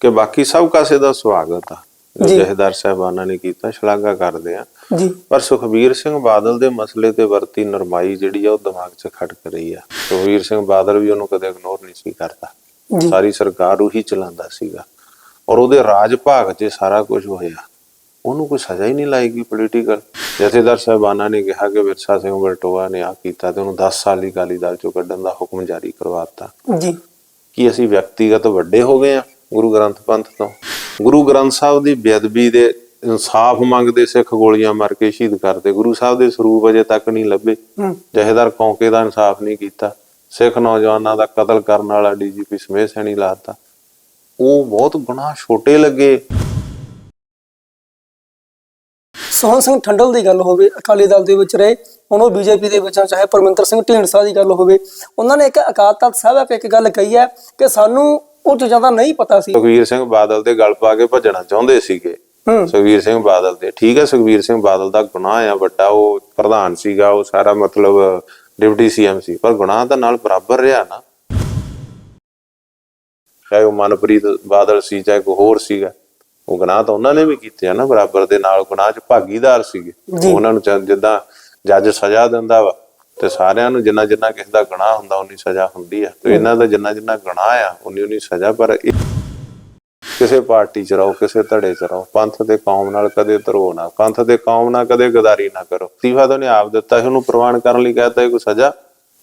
ਕਿ ਬਾਕੀ ਸਭ ਕਾਸੇ ਦਾ ਸਵਾਗਤ ਆ। ਜਹੇਦਾਰ ਸਾਹਿਬਾਨਾਂ ਨੇ ਕੀਤਾ ਸ਼ਲਾਘਾ ਕਰਦੇ ਆ। ਜੀ। ਪਰ ਸੁਖਬੀਰ ਸਿੰਘ ਬਾਦਲ ਦੇ ਮਸਲੇ ਤੇ ਵਰਤੀ ਨਰਮਾਈ ਜਿਹੜੀ ਆ ਉਹ ਦਿਮਾਗ 'ਚ ਖਟਕ ਰਹੀ ਆ। ਸੁਖਬੀਰ ਸਿੰਘ ਬਾਦਲ ਵੀ ਉਹਨੂੰ ਕਦੇ ਇਗਨੋਰ ਨਹੀਂ ਸੀ ਕਰਦਾ। ਸਾਰੀ ਸਰਕਾਰ ਉਹੀ ਚਲਾਉਂਦਾ ਸੀਗਾ। ਔਰ ਉਹਦੇ ਰਾਜ ਭਾਗ 'ਚ ਸਾਰਾ ਕੁਝ ਹੋਇਆ। ਉਹਨੂੰ ਕੋਈ ਸਜ਼ਾ ਹੀ ਨਹੀਂ ਲਾਏਗੀ ਪੋਲੀਟੀਕਲ ਜਥੇਦਾਰ ਸਾਹਿਬਾਨਾਂ ਨੇ ਕਿਹਾ ਕਿ ਵਿਰਸਾ ਸਿੰਘ ਬਲਟੋਆ ਨੇ ਆ ਕੀਤਾ ਤੇ ਉਹਨੂੰ 10 ਸਾਲ ਦੀ ਅਕਾਲੀ ਦਲ ਚੋਂ ਕੱਢਣ ਦਾ ਹੁਕਮ ਜਾਰੀ ਕਰਵਾਤਾ ਜੀ। ਕਿ ਅਸੀਂ ਵਿਅਕਤੀਗਤ ਵੱਡੇ ਹੋ ਗਏ ਆ? ਗੁਰੂ ਗ੍ਰੰਥ ਪੰਥ ਤੋਂ। ਗੁਰੂ ਗ੍ਰੰਥ ਸਾਹਿਬ ਦੀ ਬੇਅਦਬੀ ਦੇ ਇਨਸਾਫ ਮੰਗਦੇ ਸਿੱਖ ਗੋਲੀਆਂ ਮਾਰ ਕੇ ਸ਼ਹੀਦ ਕਰਦੇ। ਗੁਰੂ ਸਾਹਿਬ ਦੇ ਸਰੂਪ ਅਜੇ ਤੱਕ ਨਹੀਂ ਲੱਭੇ। ਜਹੇਦਾਰ ਕੌਂਕੇ ਦਾ ਇਨਸਾਫ ਨਹੀਂ ਕੀਤਾ। ਸਿੱਖ ਨੌਜਵਾਨਾਂ ਦਾ ਕਤਲ ਕਰਨ ਵਾਲਾ ਡੀਜੀਪੀ ਸਮੇਤ ਸੈਣੀ ਲਾਤਾ ਉਹ ਬਹੁਤ ਗੁਨਾਹ ਛੋਟੇ ਲੱਗੇ। ਸੋਹਣ ਸਿੰਘ ਠੰਡਲ ਦੀ ਗੱਲ ਹੋਵੇ ਅਕਾਲੀ ਦਲ ਦੇ ਵਿੱਚ ਰਹੇ ਹੁਣ ਉਹ ਬੀਜੇਪੀ ਦੇ ਵਿੱਚ ਚਾਹੇ ਪਰਮਿੰਦਰ ਸਿੰਘ ਢੀਂਡਸਾ ਦੀ ਗੱਲ ਹੋਵੇ। ਉਹਨਾਂ ਨੇ ਇੱਕ ਅਕਾਲ ਤਖਤ ਸਾਹਿਬ ਇੱਕ ਗੱਲ ਕਹੀ ਹੈ ਕਿ ਸਾਨੂੰ ਉਹ ਚੀਜ਼ਾਂ ਦਾ ਨਹੀਂ ਪਤਾ ਸੀ। ਸੁਖਵੀਰ ਸਿੰਘ ਬਾਦਲ ਦੇ ਗਲ ਪਾ ਕੇ ਭੱਜਣਾ ਚਾਹੁੰਦੇ ਸੀਗੇ। ਸੁਖਵੀਰ ਸਿੰਘ ਬਾਦਲ ਦੇ। ਠੀਕ ਹੈ ਸੁਖਵੀਰ ਸਿੰਘ ਬਾਦਲ ਦਾ ਗੁਨਾਹ ਆ ਵੱਡਾ ਉਹ ਪ੍ਰਧਾਨ ਸੀਗਾ ਉਹ ਸਾਰਾ ਮਤਲਬ ਡਿਪਟੀ ਸੀਐਮ ਸੀ। ਪਰ ਗੁਨਾਹ ਤਾਂ ਨਾਲ ਬਰਾਬਰ ਰਿਹਾ ਨਾ। ਚਾਹੇ ਉਹ ਮਨਪ੍ਰੀਤ ਬਾਦਲ ਸੀ ਚਾਹੇ ਕੋਈ ਹੋਰ ਸੀਗਾ। ਉਹ ਗੁਨਾਹ ਤਾਂ ਉਹਨਾਂ ਨੇ ਵੀ ਕੀਤੇ ਆ ਨਾ ਬਰਾਬਰ ਦੇ ਨਾਲ ਗੁਨਾਹ 'ਚ ਭਾਗੀਦਾਰ ਸੀਗੇ। ਉਹਨਾਂ ਨੂੰ ਜਿੱਦਾਂ ਜੱਜ ਸਜ਼ਾ ਦਿੰਦਾ ਵਾ। ਤੇ ਸਾਰਿਆਂ ਨੂੰ ਜਿੰਨਾ ਜਿੰਨਾ ਕਿਸੇ ਦਾ ਗੁਨਾਹ ਹੁੰਦਾ ਉਨੀ ਸਜ਼ਾ ਹੁੰਦੀ ਆ। ਤੇ ਇਹਨਾਂ ਦਾ ਜਿੰਨਾ ਜਿੰਨਾ ਗੁਨਾਹ ਆ ਉਨੀ ਉਨੀ ਸਜ਼ਾ ਪਰ ਕਿਸੇ ਪਾਰਟੀ ਚ ਰਹੋ ਕਿਸੇ ਧੜੇ ਚ ਰਹੋ। ਪੰਥ ਤੇ ਕੌਮ ਨਾਲ ਕਦੇ ਧਰੋ ਨਾ ਪੰਥ ਤੇ ਕੌਮ ਨਾਲ ਕਦੇ ਗਦਾਰੀ ਨਾ ਕਰੋ। ਤੀਫਾ ਤਾਂ ਉਹਨੇ ਆਪ ਦਿੱਤਾ ਸੀ ਉਹਨੂੰ ਪ੍ਰਵਾਨ ਕਰਨ ਲਈ ਕਹਤਾ ਹੈ ਕੋਈ ਸਜ਼ਾ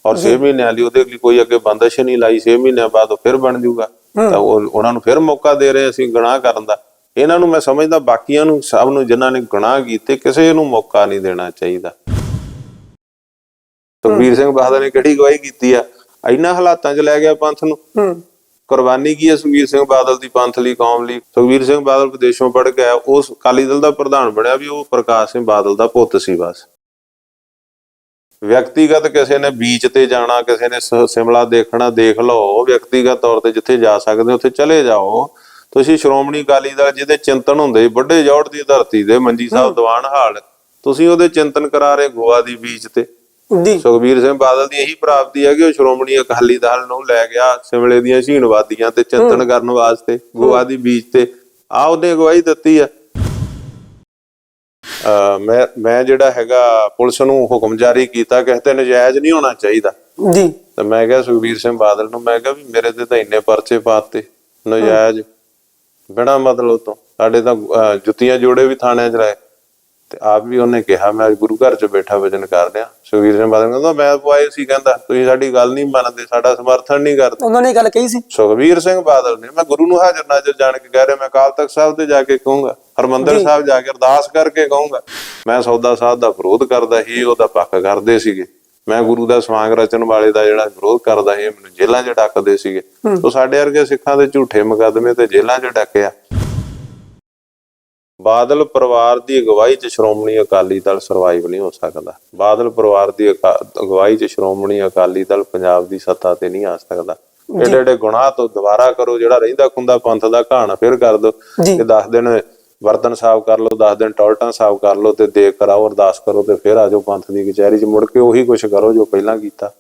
ਔਰ 6 ਮਹੀਨਿਆਂ ਲਈ ਉਹਦੇ ਲਈ ਕੋਈ ਅੱਗੇ ਬੰਦਸ਼ ਨਹੀਂ ਲਾਈ 6 ਮਹੀਨਿਆਂ ਬਾਅਦ ਉਹ ਫਿਰ ਬਣ ਜਾਊਗਾ ਤਾਂ ਉਹ ਉਹਨਾਂ ਨੂੰ ਫਿਰ ਮੌਕਾ ਦੇ ਰਹੇ ਅਸੀਂ ਗੁਨਾਹ ਕਰਨ ਦਾ। ਇਹਨਾਂ ਨੂੰ ਮੈਂ ਸਮਝਦਾ ਬਾਕੀਆਂ ਨੂੰ ਸਭ ਨੂੰ ਜਿਨ੍ਹਾਂ ਨੇ ਗੁਨਾਹ ਕੀਤੇ ਕਿਸੇ ਨੂੰ ਮੌਕਾ ਨਹੀਂ ਦੇਣਾ ਚਾਹੀਦਾ। ਸੁਖਬੀਰ ਸਿੰਘ ਬਾਦਲ ਨੇ ਕਿਹੜੀ ਗਵਾਹੀ ਕੀਤੀ ਆ? ਇੰਨਾ ਹਾਲਾਤਾਂ 'ਚ ਲੈ ਗਿਆ ਪੰਥ ਨੂੰ। ਕੁਰਬਾਨੀ ਕੀ ਹੈ ਸੁਖਬੀਰ ਸਿੰਘ ਬਾਦਲ ਦੀ ਪੰਥ ਲਈ ਕੌਮ ਲਈ? ਸੁਖਬੀਰ ਸਿੰਘ ਬਾਦਲ ਵਿਦੇਸ਼ੋਂ ਪੜ ਕੇ ਆਇਆ ਉਸ ਅਕਾਲੀ ਦਲ ਦਾ ਪ੍ਰਧਾਨ ਬਣਿਆ ਵੀ ਉਹ ਪ੍ਰਕਾਸ਼ ਸਿੰਘ ਬਾਦਲ ਦਾ ਪੁੱਤ ਸੀ ਬਸ। ਵਿਅਕਤੀਗਤ ਕਿਸੇ ਨੇ ਬੀਚ ਤੇ ਜਾਣਾ ਕਿਸੇ ਨੇ ਸਿਮਲਾ ਦੇਖਣਾ ਦੇਖ ਲਓ ਵਿਅਕਤੀਗਤ ਤੌਰ ਤੇ ਜਿੱਥੇ ਜਾ ਸਕਦੇ ਹੋ ਉੱਥੇ ਚਲੇ ਜਾਓ। ਤੁਸੀਂ ਸ਼੍ਰੋਮਣੀ ਅਕਾਲੀ ਦਲ ਜਿਹਦੇ ਚਿੰਤਨ ਹੁੰਦੇ ਵੱਡੇ ਜੋੜ ਦੀ ਧਰਤੀ ਦੇ ਮੰਜੀ ਸਾਹਿਬ ਦੀਵਾਨ ਹਾਲ ਤੁਸੀਂ ਉਹਦੇ ਚਿੰਤਨ ਕਰਾ ਰਹੇ ਗੋਆ ਦੀ ਬੀਚ ਤੇ। ਜੀ। ਸੁਖਬੀਰ ਸਿੰਘ ਬਾਦਲ ਦੀ ਇਹੀ ਪ੍ਰਾਪਤੀ ਹੈ ਕਿ ਉਹ ਸ਼੍ਰੋਮਣੀ ਅਕਾਲੀ ਦਲ ਨੂੰ ਲੈ ਗਿਆ ਸਿਮਲੇ ਦੀਆਂ ਝੀਣਵਾਦੀਆਂ ਤੇ ਚਿੰਤਨ ਕਰਨ ਵਾਸਤੇ ਗੋਆ ਦੀ ਬੀਚ ਤੇ। ਆ ਉਹਨੇ ਅਗਵਾਈ ਦਿੱਤੀ ਆ। ਮੈਂ ਮੈਂ ਜਿਹੜਾ ਹੈਗਾ ਪੁਲਿਸ ਨੂੰ ਹੁਕਮ ਜਾਰੀ ਕੀਤਾ ਕਿ ਤੇ ਨਜਾਇਜ਼ ਨਹੀਂ ਹੋਣਾ ਚਾਹੀਦਾ। ਜੀ। ਤੇ ਮੈਂ ਕਿਹਾ ਸੁਖਬੀਰ ਸਿੰਘ ਬਾਦਲ ਨੂੰ ਮੈਂ ਕਿਹਾ ਵੀ ਮੇਰੇ ਤੇ ਤਾਂ ਇੰਨੇ ਪਰਚੇ ਪਾਤੇ ਨਜਾਇਜ਼। ਬਿਨਾਂ ਮਤਲਬ ਤੋਂ। ਸਾਡੇ ਤਾਂ ਜੁੱਤੀਆਂ ਜੋੜੇ ਵੀ ਥਾਣਿਆਂ 'ਚ ਰਹੇ ਤੇ ਆਪ ਵੀ ਉਹਨੇ ਕਿਹਾ ਮੈਂ ਅੱਜ ਗੁਰੂ ਘਰ 'ਚ ਬੈਠਾ ਵਜਨ ਕਰ ਰਿਹਾ। ਸੁਖਬੀਰ ਸਿੰਘ ਬਾਦਲ ਕਹਿੰਦਾ ਮੈਂ ਪੁਆਏ ਸੀ ਕਹਿੰਦਾ ਤੁਸੀਂ ਸਾਡੀ ਗੱਲ ਨਹੀਂ ਮੰਨਦੇ ਸਾਡਾ ਸਮਰਥਨ ਨਹੀਂ ਕਰਦੇ। ਉਹਨਾਂ ਨੇ ਗੱਲ ਕਹੀ ਸੀ? ਸੁਖਬੀਰ ਸਿੰਘ ਬਾਦਲ ਨੇ ਮੈਂ ਗੁਰੂ ਨੂੰ ਹਾਜ਼ਰ ਨਾਜ਼ਰ ਜਾਣ ਕੇ ਕਹਿ ਰਿਹਾ ਮੈਂ ਅਕਾਲ ਤਖਤ ਸਾਹਿਬ ਤੇ ਜਾ ਕੇ ਕਹੂੰਗਾ ਹਰਮੰਦਰ ਸਾਹਿਬ ਜਾ ਕੇ ਅਰਦਾਸ ਕਰਕੇ ਕਹੂੰਗਾ। ਮੈਂ ਸੌਦਾ ਸਾਹਿਬ ਦਾ ਵਿਰੋਧ ਕਰਦਾ ਸੀ ਉਹਦਾ ਪੱਖ ਕਰਦੇ ਸੀਗੇ। ਮੈਂ ਗੁਰੂ ਦਾ ਸਵਾਂਗ ਰਚਨ ਵਾਲੇ ਦਾ ਜਿਹੜਾ ਵਿਰੋਧ ਕਰਦਾ ਸੀ ਮੈਨੂੰ ਜੇਲ੍ਹਾਂ 'ਚ ਡੱਕਦੇ ਸੀਗੇ। ਉਹ ਸਾਡੇ ਵਰਗੇ ਸਿੱਖਾਂ ਦੇ ਝੂਠੇ ਮੁਕੱਦਮੇ ਤੇ ਜੇਲ੍ਹਾਂ 'ਚ ਡੱਕਿਆ। ਬਾਦਲ ਪਰਿਵਾਰ ਦੀ ਅਗਵਾਈ 'ਚ ਸ਼੍ਰੋਮਣੀ ਅਕਾਲੀ ਦਲ ਸਰਵਾਈਵ ਨਹੀਂ ਹੋ ਸਕਦਾ। ਬਾਦਲ ਪਰਿਵਾਰ ਦੀ ਅਗਵਾਈ 'ਚ ਸ਼੍ਰੋਮਣੀ ਅਕਾਲੀ ਦਲ ਪੰਜਾਬ ਦੀ ਸੱਤਾ ਤੇ ਨਹੀਂ ਆ ਸਕਦਾ। ਏਡੇ ਏਡੇ ਗੁਨਾਹ ਤੋਂ ਦੁਬਾਰਾ ਕਰੋ ਜਿਹੜਾ ਰਹਿੰਦਾ ਖੁੰਦਾ ਪੰਥ ਦਾ ਕਹਾਣਾ ਫਿਰ ਕਰ ਦੋ। ਕਿ 10 ਦਿਨ ਵਰਤਨ ਸਾਹਿਬ ਕਰ ਲਓ 10 ਦਿਨ ਟੋਲਟਾਂ ਸਾਹਿਬ ਕਰ ਲਓ ਤੇ ਦੇਖ ਕਰਾਓ ਅਰਦਾਸ ਕਰੋ ਤੇ ਫਿਰ ਆਜੋ ਪੰਥ ਦੀ ਕਚਹਿਰੀ 'ਚ। ਮੁੜ ਕੇ ਉਹੀ ਕੁਝ ਕਰੋ ਜੋ ਪਹਿਲਾਂ ਕੀਤਾ।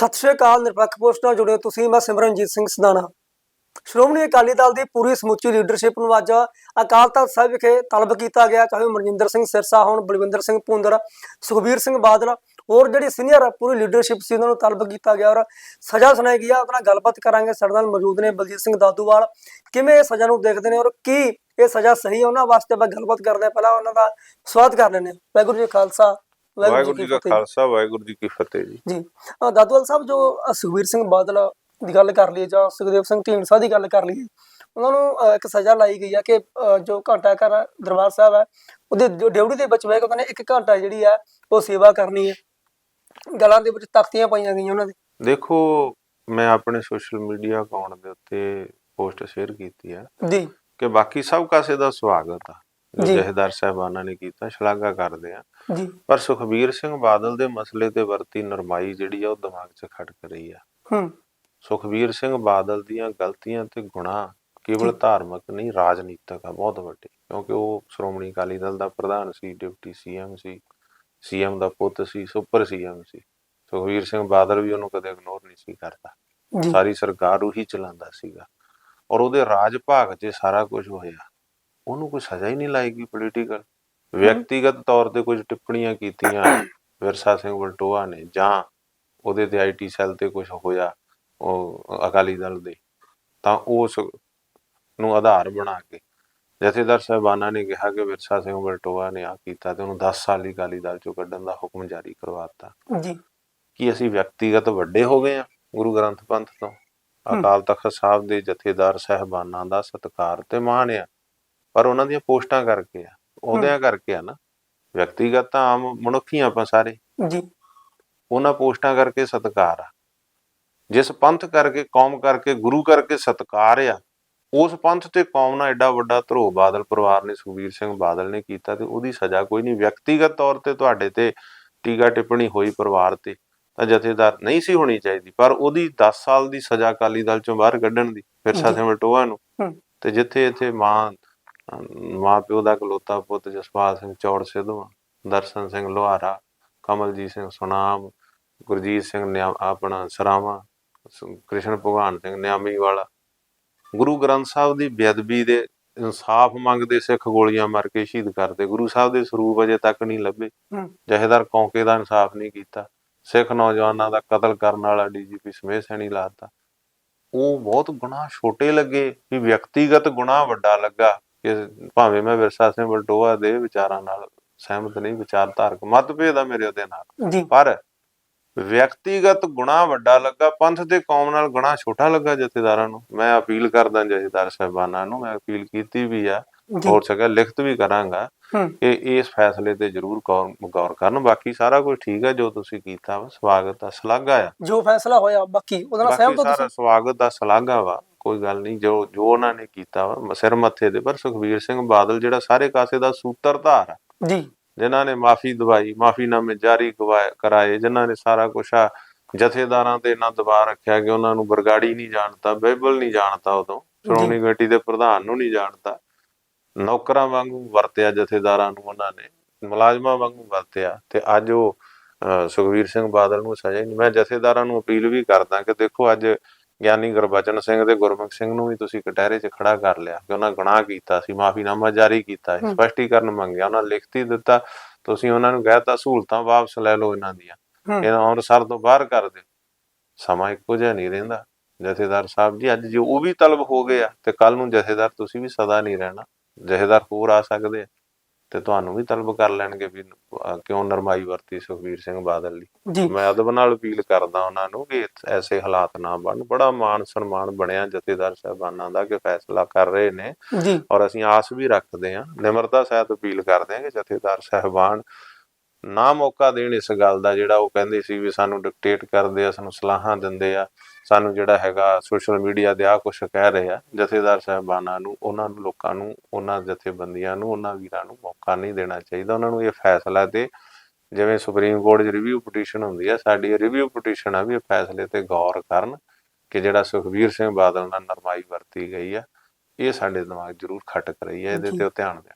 ਸਤਿ ਸ਼੍ਰੀ ਅਕਾਲ ਨਿਰਪੱਖ ਪੋਸਟ ਨਾਲ ਜੁੜੇ ਹੋ ਤੁਸੀਂ, ਮੈਂ ਸਿਮਰਨਜੀਤ ਸਿੰਘ ਸਦਾਨਾ ਸ਼੍ਰੋਮਣੀ ਅਕਾਲੀ ਦਲ ਦੀ ਪੂਰੀ ਸਮੁੱਚੀ ਲੀਡਰਸ਼ਿਪ ਨੂੰ ਅੱਜ ਅਕਾਲ ਤਖਤ ਸਾਹਿਬ ਵਿਖੇ ਤਲਬ ਕੀਤਾ ਗਿਆ, ਚਾਹੇ ਉਹ ਮਨਜਿੰਦਰ ਸਿੰਘ ਸਿਰਸਾ ਹੋਣ, ਬਲਵਿੰਦਰ ਸਿੰਘ ਭੁੰਦਰ, ਸੁਖਬੀਰ ਸਿੰਘ ਬਾਦਲ, ਹੋਰ ਜਿਹੜੀ ਸੀਨੀਅਰ ਪੂਰੀ ਲੀਡਰਸ਼ਿਪ ਸੀ, ਉਹਨਾਂ ਨੂੰ ਤਲਬ ਕੀਤਾ ਗਿਆ ਔਰ ਸਜ਼ਾ ਸੁਣਾਈ ਗਈ ਆ। ਉਹਨਾਂ ਨਾਲ ਗੱਲਬਾਤ ਕਰਾਂਗੇ। ਸਾਡੇ ਨਾਲ ਮੌਜੂਦ ਨੇ ਬਲਜੀਤ ਸਿੰਘ ਦਾਦੂਵਾਲ। ਕਿਵੇਂ ਇਹ ਸਜ਼ਾ ਨੂੰ ਦੇਖਦੇ ਨੇ ਔਰ ਕੀ ਇਹ ਸਜ਼ਾ ਸਹੀ ਹੈ ਉਹਨਾਂ ਵਾਸਤੇ ਆਪਾਂ ਗੱਲਬਾਤ ਕਰਦੇ ਹਾਂ। ਪਹਿਲਾਂ ਉਹਨਾਂ ਦਾ ਸਵਾਗਤ ਕਰ ਲੈਂਦੇ ਹਾਂ। ਵਾਹਿਗੁਰੂ ਜੀ ਖਾਲਸਾ। ਵਾਹਿਗੁਰੂ ਜੀ ਕੀ। ਖਾਲਸਾ ਵਾਹਿਗੁਰੂ ਜੀ ਕੀ ਫਤਿਹ ਜੀ। ਜੀ। ਦਾਦੂਵਾਲ ਸਾਹਿਬ ਜੋ ਅਹ ਸੁਖਬੀਰ ਸਿੰਘ ਬਾਦਲ ਦੀ ਗੱਲ ਕਰ ਲਈਏ ਜਾਂ ਸੁਖਦੇਵ ਸਿੰਘ ਢੀਂਡਸਾ ਦੀ ਗੱਲ ਕਰ ਲਈਏ ਉਹਨਾਂ ਨੂੰ ਇੱਕ ਸਜ਼ਾ ਲਾਈ ਗਈ ਹੈ ਕਿ ਜੋ ਘੰਟਾ ਘਰ ਦਰਬਾਰ ਸਾਹਿਬ ਹੈ ਉਹਦੇ ਡਿਊਟੀ ਦੇ ਵਿੱਚ ਬਹਿ ਕੇ ਉਹਨਾਂ ਨੇ ਇੱਕ ਘੰਟਾ ਜਿਹੜੀ ਹੈ ਉਹ ਸੇਵਾ ਕਰਨੀ ਹੈ ਗਲਾਂ ਦੇ ਵਿੱਚ ਤਖਤੀਆਂ ਪਾਈਆਂ ਗਈਆਂ ਉਹਨਾਂ ਦੇ। ਦੇਖੋ ਮੈਂ ਆਪਣੇ ਸੋਸ਼ਲ ਮੀਡੀਆ ਅਕਾਊਂਟ ਦੇ ਉੱਤੇ ਪੋਸਟ ਸ਼ੇਅਰ ਕੀਤੀ ਹੈ ਜੀ। ਕਿ ਬਾਕੀ ਸਭ ਕਾਸੇ ਦਾ ਸਵਾਗਤ ਆ। ਜੋ। ਜੀ। ਜਹੇਦਾਰ ਸਾਹਿਬਾਨਾਂ ਨੇ ਕੀਤਾ ਸ਼ਲਾਘਾ ਕਰਦੇ ਆ। ਜੀ। ਪਰ ਸੁਖਬੀਰ ਸਿੰਘ ਬਾਦਲ ਦੇ ਮਸਲੇ ਤੇ ਵਰਤੀ ਨਰਮਾਈ ਜਿਹੜੀ ਆ ਉਹ ਦਿਮਾਗ 'ਚ ਖਟਕ ਰਹੀ ਆ। ਹੂੰ। ਸੁਖਬੀਰ ਸਿੰਘ ਬਾਦਲ ਦੀਆਂ ਗਲਤੀਆਂ ਤੇ ਗੁਨਾਹ ਕੇਵਲ ਧਾਰਮਿਕ ਨਹੀਂ ਰਾਜਨੀਤਿਕ ਆ ਬਹੁਤ ਵੱਡੇ। ਕਿਉਂਕਿ ਉਹ ਸ਼੍ਰੋਮਣੀ ਅਕਾਲੀ ਦਲ ਦਾ ਪ੍ਰਧਾਨ ਸੀ ਡਿਪਟੀ ਸੀਐਮ ਸੀ ਸੀਐਮ ਦਾ ਪੁੱਤ ਸੀ ਸੁਪਰ ਸੀਐਮ ਸੀ। ਸੁਖਵੀਰ ਸਿੰਘ ਬਾਦਲ ਵੀ ਉਹਨੂੰ ਕਦੇ ਇਗਨੋਰ ਨਹੀਂ ਸੀ ਕਰਦਾ। ਜੀ। ਸਾਰੀ ਸਰਕਾਰ ਉਹੀ ਚਲਾਉਂਦਾ ਸੀਗਾ। ਔਰ ਉਹਦੇ ਰਾਜ ਭਾਗ 'ਚ ਸਾਰਾ ਕੁਝ ਹੋਇਆ। ਉਹਨੂੰ ਕੋਈ ਸਜ਼ਾ ਹੀ ਨਹੀਂ ਲਾਏਗੀ ਪੋਲੀਟੀਕਲ ਵਿਅਕਤੀਗਤ ਤੌਰ ਤੇ ਕੁਝ ਟਿੱਪਣੀਆਂ ਕੀਤੀਆਂ ਵਿਰਸਾ ਸਿੰਘ ਵਲਟੋਆ ਨੇ ਜਾਂ ਉਹਦੇ ਤੇ ਆਈਟੀ ਸੈੱਲ ਤੇ ਕੁਝ ਹੋਇਆ ਉਹ ਅਕਾਲੀ ਦਲ ਦੇ ਤਾਂ ਉਸ ਨੂੰ ਆਧਾਰ ਬਣਾ ਕੇ ਜਥੇਦਾਰ ਸਾਹਿਬਾਨਾਂ ਨੇ ਕਿਹਾ ਕਿ ਵਿਰਸਾ ਸਿੰਘ ਵਲਟੋਆ ਨੇ ਆ ਕੀਤਾ ਤੇ ਉਹਨੂੰ 10 ਸਾਲ ਹੀ ਅਕਾਲੀ ਦਲ ਚੋਂ ਕੱਢਣ ਦਾ ਹੁਕਮ ਜਾਰੀ ਕਰਵਾਤਾ ਜੀ। ਕੀ ਅਸੀਂ ਵਿਅਕਤੀਗਤ ਵੱਡੇ ਹੋ ਗਏ ਆ ਗੁਰੂ ਗ੍ਰੰਥ ਪੰਥ ਤੋਂ? ਅਕਾਲ ਤਖਤ ਸਾਹਿਬ ਦੇ ਜਥੇਦਾਰ ਸਹਿਬਾਨਾਂ ਦਾ ਸਤਿਕਾਰ ਤੇ ਮਾਣ ਆ। ਪਰ ਉਹਨਾਂ ਦੀਆਂ ਪੋਸਟਾਂ ਕਰਕੇ ਆ ਉਹਦਿਆਂ ਕਰਕੇ ਆ ਨਾ ਵਿਅਕਤੀਗਤ ਤਾਂ ਆਮ ਮਨੁੱਖੀ ਆਪਾਂ ਸਾਰੇ। ਜੀ। ਉਹਨਾਂ ਪੋਸਟਾਂ ਕਰਕੇ ਸਤਿਕਾਰ ਆ। ਜਿਸ ਪੰਥ ਕਰਕੇ ਕੌਮ ਕਰਕੇ ਗੁਰੂ ਕਰਕੇ ਸਤਿਕਾਰ ਆ ਉਸ ਪੰਥ ਤੇ ਕੌਮ ਨਾਲ ਐਡਾ ਵੱਡਾ ਧਰੋ ਬਾਦਲ ਪਰਿਵਾਰ ਨੇ ਸੁਖਬੀਰ ਸਿੰਘ ਬਾਦਲ ਨੇ ਕੀਤਾ ਤੇ ਉਹਦੀ ਸਜ਼ਾ ਕੋਈ ਨਹੀਂ। ਵਿਅਕਤੀਗਤ ਤੌਰ ਤੇ ਤੁਹਾਡੇ ਤੇ ਟੀਕਾ ਟਿੱਪਣੀ ਹੋਈ ਪਰਿਵਾਰ ਤੇ ਤਾਂ ਜਥੇਦਾਰ ਨਹੀਂ ਸੀ ਹੋਣੀ ਚਾਹੀਦੀ ਪਰ ਉਹਦੀ 10 ਸਾਲ ਦੀ ਸਜ਼ਾ ਅਕਾਲੀ ਦਲ ਚੋਂ ਬਾਹਰ ਕੱਢਣ ਦੀ ਫਿਰਸਾ ਜੀ। ਸਿੰਘ ਵਲਟੋਆ ਨੂੰ। ਤੇ ਜਿੱਥੇ ਇੱਥੇ ਮਾਂ ਮਾਂ ਪਿਓ ਦਾ ਕਲੋਤਾ ਪੁੱਤ ਜਸਪਾਲ ਸਿੰਘ ਚੌੜ ਸਿੱਧੂ ਦਰਸ਼ਨ ਸਿੰਘ ਲੋਹਾਰਾ ਕਮਲਜੀਤ ਸਿੰਘ ਸੁਨਾਮ ਗੁਰਜੀਤ ਸਿੰਘ ਆਪਣਾ ਸਰਾਵਾਂ ਕ੍ਰਿਸ਼ਨ ਭਗਵਾਨ ਸਿੰਘ ਨਿਆਮੀ ਵਾਲਾ ਗੁਰੂ ਗ੍ਰੰਥ ਸਾਹਿਬ ਦੀ ਬੇਅਦਬੀ ਦੇ ਇਨਸਾਫ ਮੰਗਦੇ ਸਿੱਖ ਗੋਲੀਆਂ ਮਾਰ ਕੇ ਸ਼ਹੀਦ ਕਰਦੇ। ਗੁਰੂ ਸਾਹਿਬ ਦੇ ਸਰੂਪ ਅਜੇ ਤੱਕ ਨਹੀਂ ਲੱਭੇ। ਜਹੇਦਾਰ ਕੌਂਕੇ ਦਾ ਇਨਸਾਫ ਨਹੀਂ ਕੀਤਾ। ਸਿੱਖ ਨੌਜਵਾਨਾਂ ਦਾ ਕਤਲ ਕਰਨ ਵਾਲਾ ਡੀਜੀਪੀ ਸਮੇਤ ਸੈਣੀ ਲਾਤਾ ਉਹ ਬਹੁਤ ਗੁਨਾਹ ਛੋਟੇ ਲੱਗੇ ਵੀ ਵਿਅਕਤੀਗਤ ਗੁਨਾਹ ਵੱਡਾ ਲੱਗਾ। ਕਿ ਭਾਵੇਂ ਮੈਂ ਵਿਰਸਾ ਸਿੰਘ ਵਲਟੋਆ ਦੇ ਵਿਚਾਰਾਂ ਨਾਲ ਸਹਿਮਤ ਨਹੀਂ ਵਿਚਾਰਧਾਰਕ ਮਤਭੇਦ ਆ ਮੇਰੇ ਉਹਦੇ ਨਾਲ। ਪਰ ਵਿਅਕਤੀਗਤ ਗੁਨਾਹ ਵੱਡਾ ਲੱਗਾ ਪੰਥ ਤੇ ਕੌਮ ਨਾਲ ਗੁਨਾਹ ਛੋਟਾ ਲੱਗਾ ਜਥੇਦਾਰਾਂ ਨੂੰ। ਮੈਂ ਅਪੀਲ ਕਰਦਾ ਜਥੇਦਾਰ ਸਾਹਿਬਾਨਾਂ ਨੂੰ ਮੈਂ ਅਪੀਲ ਕੀਤੀ ਵੀ ਆ ਹੋਰ ਸਕਿਆ ਲਿਖਤ ਵੀ ਕਰਾਂਗਾ ਕਿ ਇਸ ਫੈਸਲੇ ਤੇ ਜ਼ਰੂਰ ਗੌਰ ਕਰਨ। ਬਾਕੀ ਸਾਰਾ ਕੁਝ ਠੀਕ ਹੈ ਜੋ ਤੁਸੀਂ ਕੀਤਾ ਵਾ ਸਵਾਗਤ ਆ ਸ਼ਲਾਘਾ ਆ। ਜੋ ਫੈਸਲਾ ਹੋਇਆ ਬਾਕੀ ਉਹਦੇ ਸਹਿਮਤ ਤੁਸੀਂ? ਸਵਾਗਤ ਦਾ ਸ਼ਲਾਘਾ ਵਾ। ਕੋਈ ਗੱਲ ਨਹੀਂ ਜੋ ਜੋ ਉਹਨਾਂ ਨੇ ਕੀਤਾ ਵਾ ਸਿਰ ਮੱਥੇ ਦੇ ਪਰ ਸੁਖਬੀਰ ਸਿੰਘ ਬਾਦਲ ਜਿਹੜਾ ਸਾਰੇ ਕਾਸੇ ਦਾ ਸੂਤਰਧਾਰ ਆ। ਜੀ। ਜਿਨ੍ਹਾਂ ਨੇ ਮਾਫੀ ਦਵਾਈ ਮਾਫੀਨਾਮੇ ਜਾਰੀ ਕਰਾਏ ਜਿਨ੍ਹਾਂ ਨੇ ਸਾਰਾ ਕੁਛ ਆ ਜਥੇਦਾਰਾਂ ਤੇ ਨਾ ਦਬਾਅ ਰੱਖਿਆ ਕਿ ਉਹਨਾਂ ਨੂੰ ਬਰਗਾੜੀ ਨਹੀਂ ਜਾਣਦਾ ਬਾਈਬਲ ਨਹੀਂ ਜਾਣਦਾ ਉਦੋਂ ਸ਼੍ਰੋਮਣੀ ਕਮੇਟੀ ਦੇ ਪ੍ਰਧਾਨ ਨੂੰ ਨਹੀਂ ਜਾਣਦਾ ਨੌਕਰਾਂ ਵਾਂਗੂ ਵਰਤਿਆ ਜਥੇਦਾਰਾਂ ਨੂੰ ਉਹਨਾਂ ਨੇ ਮੁਲਾਜ਼ਮਾਂ ਵਾਂਗੂ ਵਰਤਿਆ ਤੇ ਅੱਜ ਉਹ ਅਹ, ਸੁਖਬੀਰ ਸਿੰਘ ਬਾਦਲ ਨੂੰ ਸਜ਼ਾ ਨਹੀਂ ਮੈਂ ਜਥੇਦਾਰਾਂ ਨੂੰ ਅਪੀਲ ਵੀ ਕਰਦਾ ਕਿ ਦੇਖੋ ਅੱਜ ਗਿਆਨੀ ਗੁਰਬਚਨ ਸਿੰਘ ਤੇ ਗੁਰਮੁਖ ਸਿੰਘ ਨੂੰ ਵੀ ਤੁਸੀਂ ਕਟਹਿਰੇ 'ਚ ਖੜਾ ਕਰ ਲਿਆ ਕਿ ਉਹਨਾਂ ਗੁਨਾਹ ਕੀਤਾ ਸੀ ਮਾਫੀਨਾਮਾ ਜਾਰੀ ਕੀਤਾ ਹੈ। ਸਪਸ਼ਟੀਕਰਨ ਮੰਗਿਆ ਉਹਨਾਂ ਲਿਖਤੀ ਦਿੱਤਾ ਤੁਸੀਂ ਉਹਨਾਂ ਨੂੰ ਕਹਿਤਾ ਸਹੂਲਤਾਂ ਵਾਪਸ ਲੈ ਲਓ ਇਹਨਾਂ ਦੀਆਂ। ਇਹਨਾਂ ਅੰਮ੍ਰਿਤਸਰ ਤੋਂ ਬਾਹਰ ਕਰ ਦਿਓ। ਸਮਾਂ ਇੱਕੋ ਜਿਹਾ ਨਹੀਂ ਰਹਿੰਦਾ। ਜਥੇਦਾਰ ਸਾਹਿਬ ਜੀ ਅੱਜ ਜੋ ਉਹ ਵੀ ਤਲਬ ਹੋ ਗਏ ਆ ਤੇ ਕੱਲ ਨੂੰ ਜਥੇਦਾਰ ਤੁਸੀਂ ਵੀ ਸਦਾ ਨਹੀਂ ਰਹਿਣਾ। ਜਥੇਦਾਰ ਹੋਰ ਆ ਸਕਦੇ ਆ। ਤੇ ਤੁਹਾਨੂੰ ਵੀ ਤਲਬ ਕਰ ਲੈਣਗੇ ਵੀ ਕਿਉਂ ਨਰਮਾਈ ਵਰਤੀ ਸੁਖਬੀਰ ਸਿੰਘ ਬਾਦਲ ਲਈ ਜੀ। ਮੈਂ ਅਦਬ ਨਾਲ ਅਪੀਲ ਕਰਦਾ ਉਹਨਾਂ ਨੂੰ ਕਿ ਐਸੇ ਹਾਲਾਤ ਨਾ ਬਣ। ਬੜਾ ਮਾਣ ਸਨਮਾਨ ਬਣਿਆ ਜਥੇਦਾਰ ਸਾਹਿਬਾਨਾਂ ਦਾ ਕਿ ਫੈਸਲਾ ਕਰ ਰਹੇ ਨੇ। ਜੀ। ਔਰ ਅਸੀਂ ਆਸ ਵੀ ਰੱਖਦੇ ਹਾਂ ਨਿਮਰਤਾ ਸਹਿਤ ਅਪੀਲ ਕਰਦੇ ਹਾਂ ਕਿ ਜਥੇਦਾਰ ਸਾਹਿਬਾਨ ਨਾ ਮੌਕਾ ਦੇਣ ਇਸ ਗੱਲ ਦਾ ਜਿਹੜਾ ਉਹ ਕਹਿੰਦੇ ਸੀ ਵੀ ਸਾਨੂੰ ਡਿਕਟੇਟ ਕਰਦੇ ਆ ਸਾਨੂੰ ਸਲਾਹਾਂ ਦਿੰਦੇ ਆ। ਸਾਨੂੰ ਜਿਹੜਾ ਹੈਗਾ ਸੋਸ਼ਲ ਮੀਡੀਆ ਤੇ ਆ ਕੁਝ ਕਹਿ ਰਹੇ ਆ ਜਥੇਦਾਰ ਸਾਹਿਬਾਨਾਂ ਨੂੰ ਉਹਨਾਂ ਨੂੰ ਲੋਕਾਂ ਨੂੰ ਉਹਨਾਂ ਜਥੇਬੰਦੀਆਂ ਨੂੰ ਉਹਨਾਂ ਵੀਰਾਂ ਨੂੰ ਮੌਕਾ ਨਹੀਂ ਦੇਣਾ ਚਾਹੀਦਾ ਉਹਨਾਂ ਨੂੰ ਇਹ ਫੈਸਲਾ ਤੇ ਜਿਵੇਂ ਸੁਪਰੀਮ ਕੋਰਟ 'ਚ ਰਿਵਿਊ ਪਟੀਸ਼ਨ ਹੁੰਦੀ ਆ ਸਾਡੀ ਰਿਵਿਊ ਪਟੀਸ਼ਨ ਆ ਵੀ ਇਹ ਫੈਸਲੇ ਤੇ ਗੌਰ ਕਰਨ ਕਿ ਜਿਹੜਾ ਸੁਖਬੀਰ ਸਿੰਘ ਬਾਦਲ ਨਾਲ ਨਰਮਾਈ ਵਰਤੀ ਗਈ ਆ ਇਹ ਸਾਡੇ ਦਿਮਾਗ ਜ਼ਰੂਰ ਖਟਕ ਰਹੀ ਹੈ ਇਹਦੇ। ਤੇ ਧਿਆਨ ਦੇਣ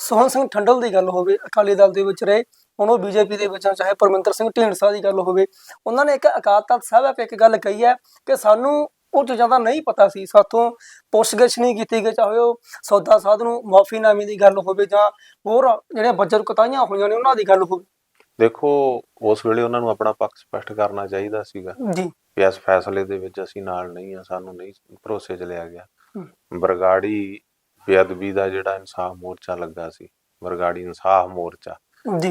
ਸੋਹਣ ਸਿੰਘ ਠੰਡਲ ਦੀ ਗੱਲ ਹੋਵੇ ਅਕਾਲੀ ਦਲ ਦੇ ਵਿੱਚ ਰਹੇ ਹੁਣ ਉਹ ਬੀਜੇਪੀ ਦੇ ਵਿੱਚ ਚਾਹੇ ਪਰਮਿੰਦਰ ਸਿੰਘ ਢੀਂਡਸਾ ਦੀ ਗੱਲ ਹੋਵੇ ਉਹਨਾਂ ਨੇ ਇੱਕ ਅਕਾਲ ਤਖਤ ਸਾਹਿਬ ਆ ਕੇ ਇੱਕ ਗੱਲ ਕਹੀ ਹੈ ਕਿ ਸਾਨੂੰ ਉਹ ਚੀਜ਼ਾਂ ਦਾ ਨਹੀਂ ਪਤਾ ਸੀ ਸਾਥੋਂ ਪੁੱਛਗਿੱਛ ਨਹੀਂ ਕੀਤੀ ਗਈ ਚਾਹੇ ਉਹ ਸੌਦਾ ਸਾਧ ਨੂੰ ਮਾਫੀਨਾਮੇ ਦੀ ਗੱਲ ਹੋਵੇ ਜਾਂ ਹੋਰ ਜਿਹੜੀਆਂ ਬੱਜਰ ਕੁਤਾਈਆਂ ਹੋਈਆਂ ਨੇ ਉਹਨਾਂ ਦੀ ਗੱਲ ਹੋਵੇ। ਦੇਖੋ ਉਸ ਵੇਲੇ ਉਹਨਾਂ ਨੂੰ ਆਪਣਾ ਪੱਖ ਸਪਸ਼ਟ ਕਰਨਾ ਚਾਹੀਦਾ ਸੀਗਾ। ਜੀ। ਵੀ ਇਸ ਫੈਸਲੇ ਦੇ ਵਿੱਚ ਅਸੀਂ ਨਾਲ ਨਹੀਂ ਆ ਸਾਨੂੰ ਨਹੀਂ ਭਰੋਸੇ 'ਚ ਲਿਆ ਗਿਆ। ਬਰਗਾੜੀ ਬੇਅਦਬੀ ਦਾ ਜਿਹੜਾ ਇਨਸਾਫ ਮੋਰਚਾ ਲੱਗਾ ਸੀ ਬਰਗਾੜੀ ਇਨਸਾਫ ਮੋਰਚਾ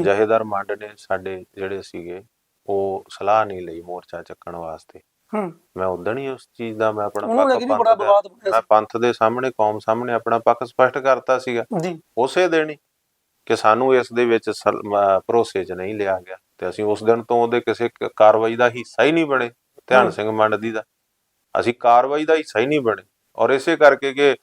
ਜਹੇਦਾਰ ਮੰਡ ਨੇ ਸਾਡੇ ਜਿਹੜੇ ਸੀਗੇ ਉਹ ਸਲਾਹ ਨਹੀਂ ਲਈ ਮੋਰਚਾ ਚੱਕਣ ਵਾਸਤੇ। ਹੂੰ। ਮੈਂ ਉਦਣ ਹੀ ਉਸ ਚੀਜ਼ ਦਾ ਮੈਂ ਆਪਣਾ ਪੱਖ ਪੰਥ ਬੜਾ ਦਾ- ਵਿਵਾਦ ਬਣਿਆ ਮੈਂ ਪੰਥ ਦੇ ਸਾਹਮਣੇ ਕੌਮ ਸਾਹਮਣੇ ਆਪਣਾ ਪੱਖ ਸਪਸ਼ਟ ਕਰਤਾ ਸੀਗਾ। ਉਸੇ ਦਿਨ ਹੀ ਕਿ ਸਾਨੂੰ ਇਸ ਦੇ ਵਿੱਚ ਭਰੋਸੇ 'ਚ ਨਹੀਂ ਲਿਆ ਗਿਆ ਤੇ ਅਸੀਂ ਉਸ ਦਿਨ ਤੋਂ ਉਹਦੇ ਕਿਸੇ ਕਾਰਵਾਈ ਦਾ ਹਿੱਸਾ ਹੀ ਨਹੀਂ ਬਣੇ ਧਿਆਨ। ਸਿੰਘ ਮੰਡਦੀ ਦਾ। ਅਸੀਂ ਕਾਰਵਾਈ ਦਾ ਹਿੱਸਾ ਹੀ ਨਹੀਂ ਬਣੇ। ਔਰ ਇਸੇ ਕਰਕੇ ਕਿ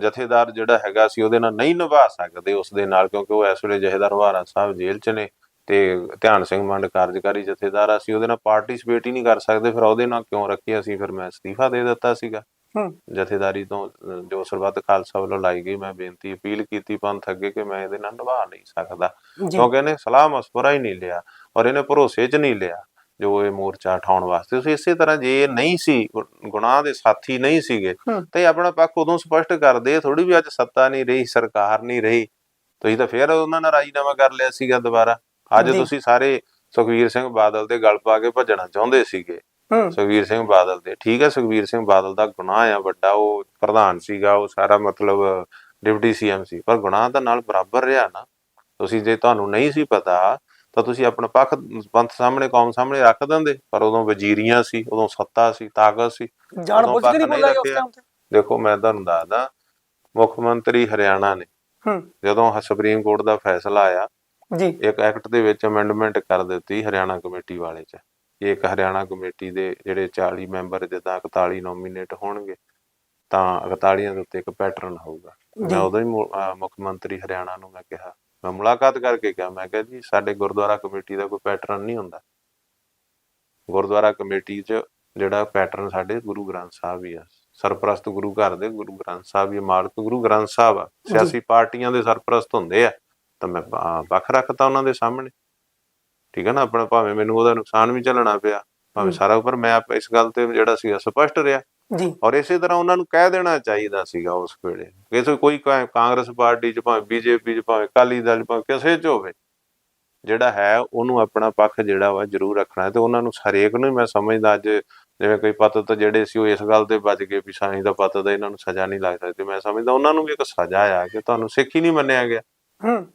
ਜਥੇਦਾਰ ਜਿਹੜਾ ਹੈਗਾ ਸੀ ਉਹਦੇ ਨਾਲ ਨਹੀਂ ਨਿਭਾ ਸਕਦੇ ਉਸ ਦੇ ਨਾਲ ਕਿਉਂਕਿ ਉਹ ਇਸ ਵੇਲੇ ਜਥੇਦਾਰ ਵਾਰਾ ਸਾਹਿਬ ਜੇਲ੍ਹ 'ਚ ਨੇ ਤੇ ਧਿਆਨ ਸਿੰਘ ਮੰਡ ਕਾਰਜਕਾਰੀ ਜਥੇਦਾਰ ਆ, ਅਸੀਂ ਉਹਦੇ ਨਾਲ ਪਾਰਟਿਸਿਪੇਟ ਹੀ ਨਹੀਂ ਕਰ ਸਕਦੇ ਫਿਰ ਉਹਦੇ ਨਾਲ ਕਿਉਂ ਰੱਖੀ ਅਸੀਂ? ਫਿਰ ਮੈਂ ਅਸਤੀਫਾ ਦੇ ਦਿੱਤਾ ਸੀਗਾ। ਜਥੇਦਾਰੀ ਤੋਂ ਜੋ ਸਰਬੱਤ ਖਾਲਸਾ ਵੱਲੋਂ ਲਾਈ ਗਈ ਮੈਂ ਬੇਨਤੀ ਅਪੀਲ ਕੀਤੀ ਪੰਥ ਅੱਗੇ ਕਿ ਮੈਂ ਇਹਦੇ ਨਾਲ ਨਿਭਾ ਨਹੀਂ ਸਕਦਾ। ਕਿਉਂਕਿ ਇਹਨੇ ਸਲਾਹ ਮਸ਼ਵਰਾ ਹੀ ਨਹੀਂ ਲਿਆ ਔਰ ਇਹਨੇ ਭਰੋਸੇ 'ਚ ਨਹੀਂ ਲਿਆ। ਜੋ ਇਹ ਮੋਰਚਾ ਉਠਾਉਣ ਵਾਸਤੇ। ਤੁਸੀਂ ਇਸੇ ਤਰ੍ਹਾਂ ਜੇ ਨਹੀਂ ਸੀ ਗੁਨਾਹ ਦੇ ਸਾਥੀ ਨਹੀਂ ਸੀਗੇ। ਤੇ ਆਪਣਾ ਪੱਖ ਉਦੋਂ ਸਪਸ਼ਟ ਕਰਦੇ ਥੋੜੀ ਵੀ ਅੱਜ ਸੱਤਾ ਨਹੀਂ ਰਹੀ ਸਰਕਾਰ ਨਹੀਂ ਰਹੀ। ਤੁਸੀਂ ਤਾਂ ਫੇਰ ਉਹਨਾਂ ਨਾਲ ਰਾਜੀਨਾਮਾ ਕਰ ਲਿਆ ਸੀਗਾ ਦੁਬਾਰਾ। ਅੱਜ। ਤੁਸੀਂ ਸਾਰੇ ਸੁਖਵੀਰ ਸਿੰਘ ਬਾਦਲ ਦੇ ਗਲ ਪਾ ਕੇ ਭੱਜਣਾ ਚਾਹੁੰਦੇ ਸੀਗੇ। ਸੁਖਵੀਰ ਸਿੰਘ ਬਾਦਲ ਦੇ। ਠੀਕ ਹੈ ਸੁਖਵੀਰ ਸਿੰਘ ਬਾਦਲ ਦਾ ਗੁਨਾਹ ਆ ਵੱਡਾ ਉਹ ਪ੍ਰਧਾਨ ਸੀਗਾ ਉਹ ਸਾਰਾ ਮਤਲਬ ਡਿਪਟੀ ਸੀਐਮ ਸੀ। ਪਰ ਗੁਨਾਹ ਤਾਂ ਨਾਲ ਬਰਾਬਰ ਰਿਹਾ ਨਾ। ਤੁਸੀਂ ਜੇ ਤੁਹਾਨੂੰ ਨਹੀਂ ਸੀ ਪਤਾ ਤਾਂ ਤੁਸੀਂ ਆਪਣਾ ਪੱਖ ਪੰਥ ਸਾਹਮਣੇ ਕੌਮ ਸਾਹਮਣੇ ਰੱਖ ਦਿੰਦੇ। ਪਰ ਉਦੋਂ ਵਜ਼ੀਰੀਆਂ ਸੀ ਉਦੋਂ ਸੱਤਾ ਸੀ ਤਾਕਤ ਸੀ। ਜਾਣ ਬੁੱਝ ਕੇ ਨਹੀਂ ਬੋਲਿਆ ਉਸ। ਟਾਈਮ ਤੇ? ਦੇਖੋ ਮੈਂ ਤੁਹਾਨੂੰ ਦੱਸਦਾ ਮੁੱਖ ਮੰਤਰੀ ਹਰਿਆਣਾ ਨੇ ਜਦੋਂ ਸੁਪਰੀਮ ਕੋਰਟ ਦਾ ਫੈਸਲਾ ਆਇਆ ਜੀ। ਇੱਕ ਐਕਟ ਦੇ ਵਿੱਚ ਅਮੈਂਡਮੈਂਟ ਕਰ ਦਿੱਤੀ ਹਰਿਆਣਾ ਕਮੇਟੀ ਵਾਲੇ ਚ। ਇਹ ਇੱਕ ਹਰਿਆਣਾ ਕਮੇਟੀ ਦੇ ਜਿਹੜੇ 40 ਮੈਂਬਰ ਜਿੱਦਾਂ 41 ਨੋਮੀਨੇਟ ਹੋਣਗੇ ਤਾਂ 41 ਦੇ ਉੱਤੇ ਇੱਕ ਪੈਟਰਨ ਹੋਊਗਾ। ਮੈਂ ਉਦੋਂ ਹੀ ਮੁੱਖ ਮੰਤਰੀ ਹਰਿਆਣਾ ਨੂੰ ਮੈਂ ਕਿਹਾ। ਮੈਂ ਮੁਲਾਕਾਤ ਕਰਕੇ ਕਿਹਾ ਮੈਂ ਕਿਹਾ ਜੀ ਸਾਡੇ ਗੁਰਦੁਆਰਾ ਕਮੇਟੀ ਦਾ ਕੋਈ ਪੈਟਰਨ ਨਹੀਂ ਹੁੰਦਾ। ਗੁਰਦੁਆਰਾ ਕਮੇਟੀ 'ਚ ਜਿਹੜਾ ਪੈਟਰਨ ਸਾਡੇ ਗੁਰੂ ਗ੍ਰੰਥ ਸਾਹਿਬ ਹੀ ਆ। ਸਰਪ੍ਰਸਤ ਗੁਰੂ ਘਰ ਦੇ ਗੁਰੂ ਗ੍ਰੰਥ ਸਾਹਿਬ ਹੀ ਆ, ਮਾਲਕ ਗੁਰੂ ਗ੍ਰੰਥ ਸਾਹਿਬ ਆ। ਸਿਆਸੀ ਪਾਰਟੀਆਂ ਦੇ ਸਰਪ੍ਰਸਤ ਹੁੰਦੇ ਆ। ਤਾਂ ਮੈਂ ਵੱਖ ਰੱਖਤਾ ਉਹਨਾਂ ਦੇ ਸਾਹਮਣੇ। ਠੀਕ ਹੈ ਨਾ ਆਪਣਾ ਭਾਵੇਂ ਮੈਨੂੰ ਉਹਦਾ ਨੁਕਸਾਨ ਵੀ ਝੱਲਣਾ ਪਿਆ ਭਾਵੇਂ। ਸਾਰਾ ਉੱਪਰ ਮੈਂ ਆਪ ਇਸ ਗੱਲ ਤੇ ਜਿਹੜਾ ਸੀ ਸਪਸ਼ਟ ਰਿਹਾ। ਜੀ। ਔਰ ਇਸੇ ਤਰ੍ਹਾਂ ਉਹਨਾਂ ਨੂੰ ਕਹਿ ਦੇਣਾ ਚਾਹੀਦਾ ਸੀਗਾ ਉਸ ਵੇਲੇ। ਕਿਸੇ ਕੋਈ ਕਾਂਗਰਸ ਪਾਰਟੀ ਚ ਭਾਵੇਂ ਬੀਜੇਪੀ ਚ ਭਾਵੇਂ ਅਕਾਲੀ ਦਲ ਭਾਵੇਂ ਕਿਸੇ ਚ ਹੋਵੇ ਜਿਹੜਾ ਹੈ ਉਹਨੂੰ ਆਪਣਾ ਪੱਖ ਜਿਹੜਾ ਵਾ ਜ਼ਰੂਰ ਰੱਖਣਾ ਤੇ ਉਹਨਾਂ ਨੂੰ ਹਰੇਕ ਨੂੰ ਮੈਂ ਸਮਝਦਾ ਅੱਜ ਜਿਵੇਂ ਕੋਈ ਪਤਤ ਜਿਹੜੇ ਸੀ ਉਹ ਇਸ ਗੱਲ ਤੇ ਬਚ ਗਏ ਵੀ ਸਾਈਂ ਦਾ ਪਤਤ ਹੈ, ਇਹਨਾਂ ਨੂੰ ਸਜ਼ਾ ਨਹੀਂ ਲੱਗ ਸਕਦੀ। ਮੈਂ ਸਮਝਦਾ ਉਹਨਾਂ ਨੂੰ ਵੀ ਇੱਕ ਸਜ਼ਾ ਆ ਕਿ ਤੁਹਾਨੂੰ ਸਿੱਖ ਹੀ ਨਹੀਂ ਮੰਨਿਆ ਗਿਆ। ਹੂੰ।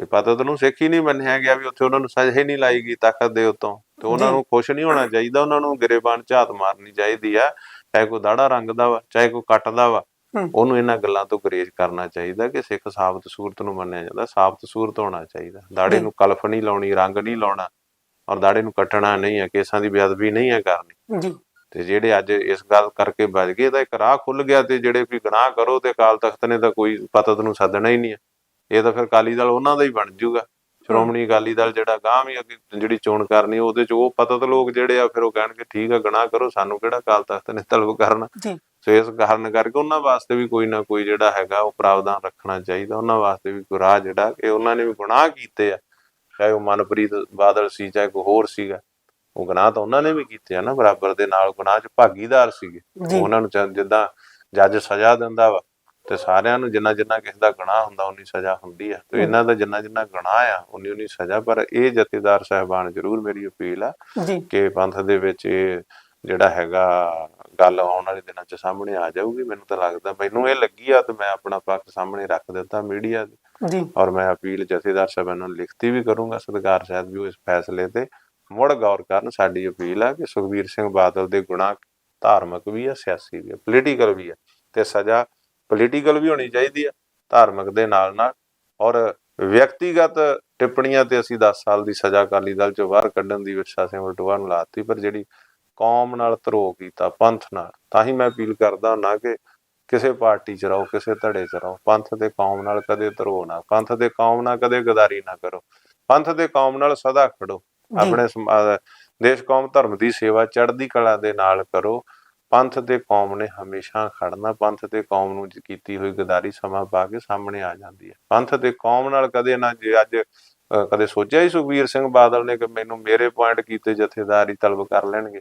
ਵੀ ਪਤਤ ਨੂੰ ਸਿੱਖ ਹੀ ਨਹੀਂ ਮੰਨਿਆ ਗਿਆ ਵੀ ਉੱਥੇ ਉਹਨਾਂ ਨੂੰ ਸਜ਼ਾ ਹੀ ਨਹੀਂ ਲਾਈ ਗਈ ਤਾਕਤ ਦੇ ਉੱਤੋਂ। ਤੇ ਉਹਨਾਂ। ਨੂੰ ਖੁਸ਼ ਨਹੀਂ ਹੋਣਾ ਚਾਹੀਦਾ ਉਹਨਾਂ ਨੂੰ ਗਰੇਬਾਨ ਝਾਤ ਮਾਰਨੀ ਚਾਹੀਦੀ ਆ ਚਾਹੇ ਕੋਈ ਦਾੜਾ ਰੰਗ ਦਾ ਵਾ ਚਾਹੇ ਕੋਈ ਕੱਟਦਾ ਵਾ। ਉਹਨੂੰ ਇਹਨਾਂ ਗੱਲਾਂ ਤੋਂ ਗਰੇਜ ਕਰਨਾ ਚਾਹੀਦਾ ਕਿ ਸਿੱਖ ਸਾਬਤ ਸੂਰਤ ਨੂੰ ਮੰਨਿਆ ਜਾਂਦਾ ਸਾਬਤ ਸੂਰਤ ਹੋਣਾ ਚਾਹੀਦਾ। ਦਾੜੇ। ਨੂੰ ਕਲਫ ਨਹੀਂ ਲਾਉਣੀ ਰੰਗ ਨਹੀਂ ਲਾਉਣਾ ਔਰ ਦਾੜੇ ਨੂੰ ਕੱਟਣਾ ਨਹੀਂ ਹੈ ਕੇਸਾਂ ਦੀ ਬੇਅਦਬੀ ਨਹੀਂ ਹੈ ਕਰਨੀ। ਜੀ। ਤੇ ਜਿਹੜੇ ਅੱਜ ਇਸ ਗੱਲ ਕਰਕੇ ਬਚ ਗਏ ਤਾਂ ਇੱਕ ਰਾਹ ਖੁੱਲ ਗਿਆ ਤੇ ਜਿਹੜੇ ਵੀ ਗੁਨਾਹ ਕਰੋ ਤੇ ਅਕਾਲ ਤਖਤ ਨੇ ਤਾਂ ਕੋਈ ਪਤਤ ਨੂੰ ਸੱਦਣਾ ਹੀ ਨਹੀਂ ਹੈ ਇਹ ਤਾਂ ਫਿਰ ਅਕਾਲੀ ਦਲ ਉਹਨਾਂ ਦਾ ਹੀ ਬਣ ਜਾਊਗਾ। ਸ਼੍ਰੋਮਣੀ ਅਕਾਲੀ ਦਲ ਜਿਹੜਾ ਗਾਂ ਵੀ ਅੱਗੇ ਜਿਹੜੀ ਚੋਣ ਕਰਨੀ ਉਹਦੇ ਚ ਉਹ ਪਤਤ ਲੋਕ ਜਿਹੜੇ ਆ ਫਿਰ ਉਹ ਕਹਿਣਗੇ ਠੀਕ ਆ ਗੁਨਾਹ ਕਰੋ ਸਾਨੂੰ ਕਿਹੜਾ ਅਕਾਲ ਤਖਤ ਨੇ ਤਲਬ ਕਰਨਾ? ਜੀ। ਸੋ ਇਸ ਕਾਰਨ ਕਰਕੇ ਉਹਨਾਂ ਵਾਸਤੇ ਵੀ ਕੋਈ ਨਾ ਕੋਈ ਜਿਹੜਾ ਹੈਗਾ ਉਹ ਪ੍ਰਾਵਧਾਨ ਰੱਖਣਾ ਚਾਹੀਦਾ। ਉਹਨਾਂ ਵਾਸਤੇ ਵੀ ਕੋਈ ਰਾਹ ਜਿਹੜਾ ਕਿ ਉਹਨਾਂ ਨੇ ਵੀ ਗੁਨਾਹ ਕੀਤੇ ਆ। ਚਾਹੇ ਉਹ ਮਨਪ੍ਰੀਤ ਬਾਦਲ ਸੀ ਚਾਹੇ ਕੋਈ ਹੋਰ ਸੀਗਾ ਉਹ ਗੁਨਾਹ ਤਾਂ ਉਹਨਾਂ ਨੇ ਵੀ ਕੀਤੇ ਆ ਨਾ ਬਰਾਬਰ ਦੇ ਨਾਲ ਗੁਨਾਹ 'ਚ ਭਾਗੀਦਾਰ ਸੀਗੇ। ਉਹਨਾਂ ਨੂੰ ਜਿੱਦਾਂ ਜੱਜ ਸਜ਼ਾ ਦਿੰਦਾ ਵਾ ਤੇ ਸਾਰਿਆਂ ਨੂੰ ਜਿੰਨਾ ਜਿੰਨਾ ਕਿਸੇ ਦਾ ਗੁਨਾਹ ਹੁੰਦਾ ਉਨੀ ਸਜ਼ਾ ਹੁੰਦੀ ਆ। ਤੇ ਇਹਨਾਂ ਦਾ ਜਿੰਨਾ ਜਿੰਨਾ ਗੁਨਾਹ ਆ ਉਨੀ ਉਨੀ ਸਜ਼ਾ। ਪਰ ਇਹ ਜਥੇਦਾਰ ਸਾਹਿਬਾਨ ਜ਼ਰੂਰ ਮੇਰੀ ਅਪੀਲ ਆ ਕਿ ਪੰਥ ਦੇ ਵਿੱਚ ਇਹ ਜਿਹੜਾ ਹੈਗਾ ਗੱਲ ਆਉਣ ਵਾਲੇ ਦਿਨਾਂ 'ਚ ਸਾਹਮਣੇ ਆ ਜਾਊਗੀ। ਮੈਨੂੰ ਤਾਂ ਲੱਗਦਾ ਮੈਨੂੰ ਇਹ ਲੱਗੀ ਆ ਤੇ ਮੈਂ ਆਪਣਾ ਪੱਖ ਸਾਹਮਣੇ ਰੱਖ ਦਿੱਤਾ ਮੀਡੀਆ ਜੀ। ਔਰ ਮੈਂ ਅਪੀਲ ਜਥੇਦਾਰ ਸਾਹਿਬਾਨ ਨੂੰ ਲਿਖਤੀ ਵੀ ਕਰੂੰਗਾ ਸਤਿਕਾਰ ਸਾਹਿਬ ਵੀ ਇਸ ਫੈਸਲੇ ਤੇ ਮੁੜ ਗੌਰ ਕਰਨ। ਸਾਡੀ ਅਪੀਲ ਆ ਕਿ ਸੁਖਬੀਰ ਸਿੰਘ ਬਾਦਲ ਦੇ ਗੁਨਾਹ ਧਾਰਮਿਕ ਵੀ ਆ ਸਿਆਸੀ ਵੀ ਆ ਪੋਲੀਟੀਕਲ ਵੀ ਆ। ਤੇ ਸਜ਼ਾ ਪੋਲੀਟੀਕਲ ਵੀ ਹੋਣੀ ਚਾਹੀਦੀ ਆ ਧਾਰਮਿਕ ਦੇ ਨਾਲ ਨਾਲ। ਔਰ ਵਿਅਕਤੀਗਤ ਟਿੱਪਣੀਆਂ ਤੇ ਅਸੀਂ 10 ਸਾਲ ਦੀ ਸਜ਼ਾ ਅਕਾਲੀ ਦਲ ਚੋਂ ਬਾਹਰ ਕੱਢਣ ਦੀ ਵਿਰਸਾ ਸਿੰਘ ਨੂੰ ਲਾਤੀ ਪਰ ਜਿਹੜੀ ਕੌਮ ਨਾਲ ਧਰੋਹ ਕੀਤਾ ਪੰਥ ਨਾਲ ਤਾਂ ਹੀ ਮੈਂ ਅਪੀਲ ਕਰਦਾ ਨਾ ਕਿ ਕਿਸੇ ਪਾਰਟੀ 'ਚ ਰਹੋ ਕਿਸੇ ਧੜੇ 'ਚ ਰਹੋ। ਪੰਥ ਤੇ ਕੌਮ ਨਾਲ ਕਦੇ ਧਰੋਹ ਨਾ ਪੰਥ ਤੇ ਕੌਮ ਨਾਲ ਕਦੇ ਗਦਾਰੀ ਨਾ ਕਰੋ। ਪੰਥ ਤੇ ਕੌਮ ਨਾਲ ਸਦਾ ਖੜੋ। ਆਪਣੇ ਦੇਸ਼ ਕੌਮ ਧਰਮ ਦੀ ਸੇਵਾ ਚੜ੍ਹਦੀ ਕਲਾ ਦੇ ਨਾਲ ਕਰੋ। ਪੰਥ ਤੇ ਕੌਮ ਨੇ ਹਮੇਸ਼ਾ ਖੜਨਾ ਪੰਥ ਤੇ ਕੌਮ ਨੂੰ ਕੀਤੀ ਹੋਈ ਗਦਾਰੀ ਸਮਾਂ ਪਾ ਕੇ ਸਾਹਮਣੇ ਆ ਜਾਂਦੀ ਹੈ। ਪੰਥ ਤੇ ਕੌਮ ਨਾਲ ਕਦੇ ਨਾ ਜੇ ਅੱਜ ਕਦੇ ਸੋਚਿਆ ਹੀ ਸੁਖਬੀਰ ਸਿੰਘ ਬਾਦਲ ਨੇ ਕਿ ਮੈਨੂੰ ਮੇਰੇ ਪੁਆਇੰਟ ਕੀਤੇ ਜਥੇਦਾਰੀ ਤਲਬ ਕਰ ਲੈਣਗੇ।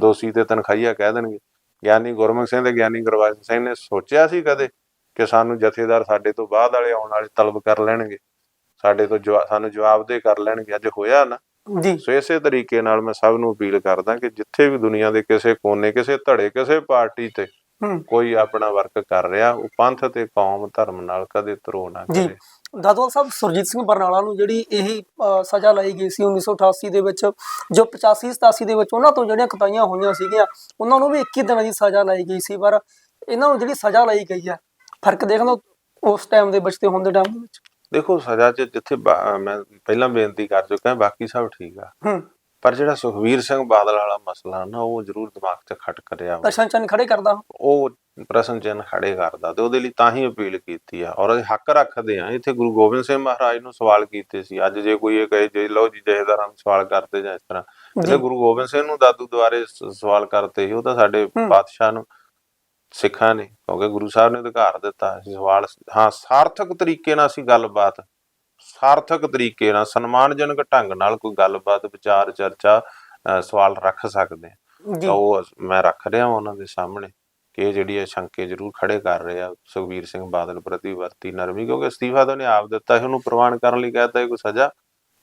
ਦੋਸ਼ੀ ਤੇ ਤਨਖਾਹੀਆ ਕਹਿ ਦੇਣਗੇ। ਗਿਆਨੀ ਗੁਰਮੁਖ ਸਿੰਘ ਤੇ ਗਿਆਨੀ ਗੁਰਬਖਸ਼ ਸਿੰਘ ਨੇ ਸੋਚਿਆ ਸੀ ਕਦੇ ਕਿ ਸਾਨੂੰ ਜਥੇਦਾਰ ਸਾਡੇ ਤੋਂ ਬਾਅਦ ਵਾਲੇ ਆਉਣ ਵਾਲੇ ਤਲਬ ਕਰ ਲੈਣਗੇ। ਸਾਡੇ ਤੋਂ ਸਾਨੂੰ ਜਵਾਬਦੇਹ ਕਰ ਲੈਣਗੇ। ਅੱਜ ਹੋਇਆ ਨਾ। ਜੀ। ਸੋ ਇਸੇ ਤਰੀਕੇ ਨਾਲ ਮੈਂ ਸਭ ਨੂੰ ਅਪੀਲ ਕਰਦਾ ਕਿ ਜਿੱਥੇ ਵੀ ਦੁਨੀਆ ਦੇ ਕਿਸੇ ਕੋਨੇ ਕਿਸੇ ਧੜੇ ਕਿਸੇ ਪਾਰਟੀ ਤੇ ਹੂੰ। ਕੋਈ ਆਪਣਾ ਵਰਕ ਕਰ ਰਿਹਾ ਉਹ ਪੰਥ ਤੇ ਕੌਮ ਧਰਮ ਨਾਲ ਕਦੇ ਧਰੋ ਨਾ ਜੀ। ਕਰੇ। ਦਾਦਵਾਲ ਸਾਹਿਬ ਸੁਰਜੀਤ ਸਿੰਘ ਬਰਨਾਲਾ ਨੂੰ ਜਿਹੜੀ ਇਹੀ ਸਜ਼ਾ ਲਾਈ ਗਈ ਸੀ 1988 ਦੇ ਵਿੱਚ ਜੋ 85 87 ਦੇ ਵਿੱਚ ਉਹਨਾਂ ਤੋਂ ਜਿਹੜੀਆਂ ਕਤਾਈਆਂ ਹੋਈਆਂ ਸੀਗੀਆਂ ਉਹਨਾਂ ਨੂੰ ਵੀ 21 ਦਿਨਾਂ ਦੀ ਸਜ਼ਾ ਲਾਈ ਗਈ ਸੀ ਪਰ ਇਹਨਾਂ ਨੂੰ ਜਿਹੜੀ ਸਜ਼ਾ ਲਾਈ ਗਈ ਆ ਫ਼ਰਕ ਦੇਖਣਾ ਉਸ ਟਾਈਮ ਦੇ ਵਿੱਚ ਤੇ ਹੁਣ ਦੇ ਟਾਈਮ ਦੇ ਵਿੱਚ। ਦੇਖੋ ਸਜ਼ਾ 'ਚ ਜਿੱਥੇ ਮੈਂ ਪਹਿਲਾਂ ਬੇਨਤੀ ਕਰ ਚੁੱਕਾ ਬਾਕੀ ਸਭ ਠੀਕ ਆ। ਪਰ ਜਿਹੜਾ ਸੁਖਵੀਰ ਸਿੰਘ ਬਾਦਲ ਵਾਲਾ ਮਸਲਾ ਨਾ ਉਹ ਜ਼ਰੂਰ ਦਿਮਾਗ 'ਚ ਖਟਕ ਰਿਹਾ ਵਾ। ਦਰਸ਼ਨ ਚੰਨ ਖੜੇ ਕਰਦਾ। ਉਹ ਪ੍ਰਸ਼ਨ ਚਿੰਨ ਖੜੇ ਕਰਦਾ ਤੇ ਉਹਦੇ ਲਈ ਤਾਂ ਹੀ ਅਪੀਲ ਕੀਤੀ ਆ। ਔਰ ਅਸੀਂ ਹੱਕ ਰੱਖਦੇ ਆ। ਇੱਥੇ ਗੁਰੂ ਗੋਬਿੰਦ ਸਿੰਘ ਮਹਾਰਾਜ ਨੂੰ ਸਵਾਲ ਕੀਤੇ ਸੀ। ਅੱਜ ਜੇ ਕੋਈ ਇਹ ਕਹੇ ਜੇ ਲਓ ਜੀ ਜਹੇਦਾਰਾਂ ਨੂੰ ਸਵਾਲ ਕਰਦੇ ਜਾਂ ਇਸ ਤਰ੍ਹਾਂ। ਜੀ। ਤੇ ਗੁਰੂ ਗੋਬਿੰਦ ਸਿੰਘ ਨੂੰ ਦਾਦੂ ਦੁਆਰੇ ਸਵਾਲ ਕਰਤੇ ਸੀ। ਉਹ ਤਾਂ ਸਾਡੇ। ਪਾਤਸ਼ਾਹ ਨੂੰ ਸਿੱਖਾਂ ਨੇ ਕਿਉਂਕਿ ਗੁਰੂ ਸਾਹਿਬ ਨੇ ਅਧਿਕਾਰ ਦਿੱਤਾ। ਸੀ ਸਵਾਲ ਹਾਂ ਸਾਰਥਕ ਤਰੀਕੇ ਨਾਲ ਅਸੀਂ ਗੱਲਬਾਤ ਸਾਰਥਕ ਤਰੀਕੇ ਨਾਲ ਸਨਮਾਨਜਨਕ ਢੰਗ ਨਾਲ ਕੋਈ ਗੱਲਬਾਤ ਵਿਚਾਰ ਚਰਚਾ ਸਵਾਲ ਰੱਖ ਸਕਦੇ ਤਾਂ ਉਹ ਮੈਂ ਰੱਖ ਰਿਹਾ ਹਾਂ ਉਹਨਾਂ ਦੇ ਸਾਹਮਣੇ ਕਿ ਇਹ ਜਿਹੜੀ ਇਹ ਸ਼ੰਕੇ ਜ਼ਰੂਰ ਖੜੇ ਕਰ ਰਹੇ ਆ ਸੁਖਬੀਰ ਸਿੰਘ ਬਾਦਲ ਪ੍ਰਤੀ ਵਰਤੀ ਨਰਮੀ ਕਿਉਂਕਿ ਅਸਤੀਫਾ ਤਾਂ ਉਹਨੇ ਆਪ ਦਿੱਤਾ ਸੀ ਉਹਨੂੰ ਪ੍ਰਵਾਨ ਕਰਨ ਲਈ ਕਹਿਤਾ ਹੈ ਕੋਈ ਸਜ਼ਾ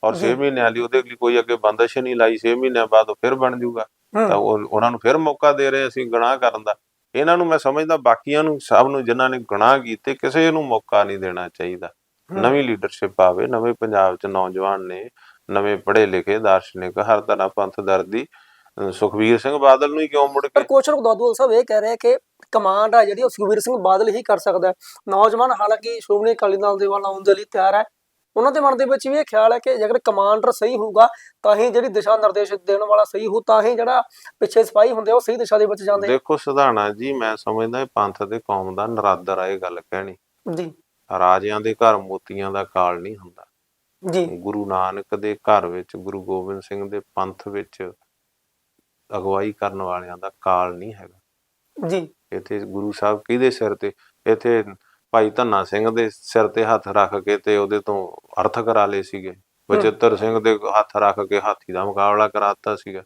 ਔਰ 6 ਜੀ। ਮਹੀਨਿਆਂ ਲਈ ਉਹਦੇ ਲਈ ਕੋਈ ਅੱਗੇ ਬੰਦਸ਼ ਨਹੀਂ ਲਾਈ 6 ਮਹੀਨਿਆਂ ਬਾਅਦ ਉਹ ਫਿਰ ਬਣ ਜਾਊਗਾ ਤਾਂ ਹੂੰ ਉਹ ਉਹਨਾਂ ਨੂੰ ਫਿਰ ਮੌਕਾ ਦੇ ਰਹੇ ਅਸੀਂ ਗੁਨਾਹ ਕਰਨ ਦਾ। ਇਹਨਾਂ ਨੂੰ ਮੈਂ ਸਮਝਦਾ ਬਾਕੀਆਂ ਨੂੰ ਸਭ ਨੂੰ ਜਿਨ੍ਹਾਂ ਨੇ ਗੁਨਾਹ ਕੀਤੇ ਕਿਸੇ ਨੂੰ ਮੌਕਾ ਨਹੀਂ ਦੇਣਾ ਚਾਹੀਦਾ। ਨਵੀਂ ਲੀਡਰਸ਼ਿਪ ਆਵੇ ਨਵੇਂ ਪੰਜਾਬ 'ਚ ਨੌਜਵਾਨ ਨੇ ਨਵੇਂ ਪੜ੍ਹੇ ਲਿਖੇ ਦਾਰਸ਼ਨਿਕ ਹਰ ਤਰ੍ਹਾਂ ਪੰਥ ਦਰਦੀ ਅਹ ਸੁਖਬੀਰ ਸਿੰਘ ਬਾਦਲ ਨੂੰ ਹੀ ਕਿਉਂ ਮੁੜ ਪਰ ਕੇ ਕੁਝ ਲੋਕ ਦਾਦੂ ਸਾਹਿਬ ਇਹ ਕਹਿ ਰਹੇ ਕਿ ਕਮਾਂਡ ਆ ਜਿਹੜੀ ਉਹ ਸੁਖਬੀਰ ਸਿੰਘ ਬਾਦਲ ਹੀ ਕਰ ਸਕਦਾ ਹੈ। ਨੌਜਵਾਨ ਹਾਲਾਂਕਿ ਸ਼੍ਰੋਮਣੀ ਅਕਾਲੀ ਦਲ ਦੇ ਵੱਲ ਆਉਣ ਦੇ ਲਈ ਤਿਆਰ ਹੈ। ਉਹਨਾਂ ਦੇ ਮਨ ਦੇ ਵਿੱਚ ਵੀ ਇਹ ਖਿਆਲ ਹੈ ਕਿ ਜੇਕਰ ਕਮਾਂਡਰ ਸਹੀ ਹੋਊਗਾ ਤਾਂ ਹੀ ਜਿਹੜੀ ਦਿਸ਼ਾ ਨਿਰਦੇਸ਼ ਦੇਣ ਵਾਲਾ ਸਹੀ ਹੋ ਤਾਂ ਹੀ ਜਿਹੜਾ ਪਿੱਛੇ ਸਿਪਾਹੀ ਹੁੰਦੇ ਉਹ ਸਹੀ ਦਿਸ਼ਾ ਦੇ ਵਿੱਚ ਜਾਂਦੇ। ਦੇਖੋ ਸੁਧਾਣਾ ਜੀ ਮੈਂ ਸਮਝਦਾ ਇਹ ਪੰਥ ਤੇ ਕੌਮ ਦਾ ਨਰਾਦਰ ਆ ਇਹ ਗੱਲ ਕਹਿਣੀ। ਜੀ। ਰਾਜਿਆਂ ਦੇ ਘਰ ਮੋਤੀਆਂ ਦਾ ਕਾਲ ਨਹੀਂ ਹੁੰਦਾ। ਜੀ। ਗੁਰੂ ਨਾਨਕ ਦੇ ਘਰ ਵਿੱਚ ਗੁਰੂ ਗੋਬਿੰਦ ਸਿੰਘ ਦੇ ਪੰਥ ਵਿੱਚ ਅਗਵਾਈ ਕਰਨ ਵਾਲਿਆਂ ਦਾ ਕਾਲ ਨਹੀਂ ਹੈਗਾ। ਜੀ। ਇੱਥੇ ਗੁਰੂ ਸਾਹਿਬ ਕਿਹਦੇ ਸਿਰ ਤੇ? ਇੱਥੇ ਭਾਈ ਧੰਨਾ ਸਿੰਘ ਦੇ ਸਿਰ ਤੇ ਹੱਥ ਰੱਖ ਕੇ ਤੇ ਉਹਦੇ ਤੋਂ ਅਰਥ ਕਰਾ ਲਏ ਸੀਗੇ। ਬਚਿੱਤਰ ਸਿੰਘ ਦੇ ਹੱਥ ਰੱਖ ਕੇ ਹਾਥੀ ਦਾ ਮੁਕਾਬਲਾ ਕਰਾਤਾ ਸੀਗਾ।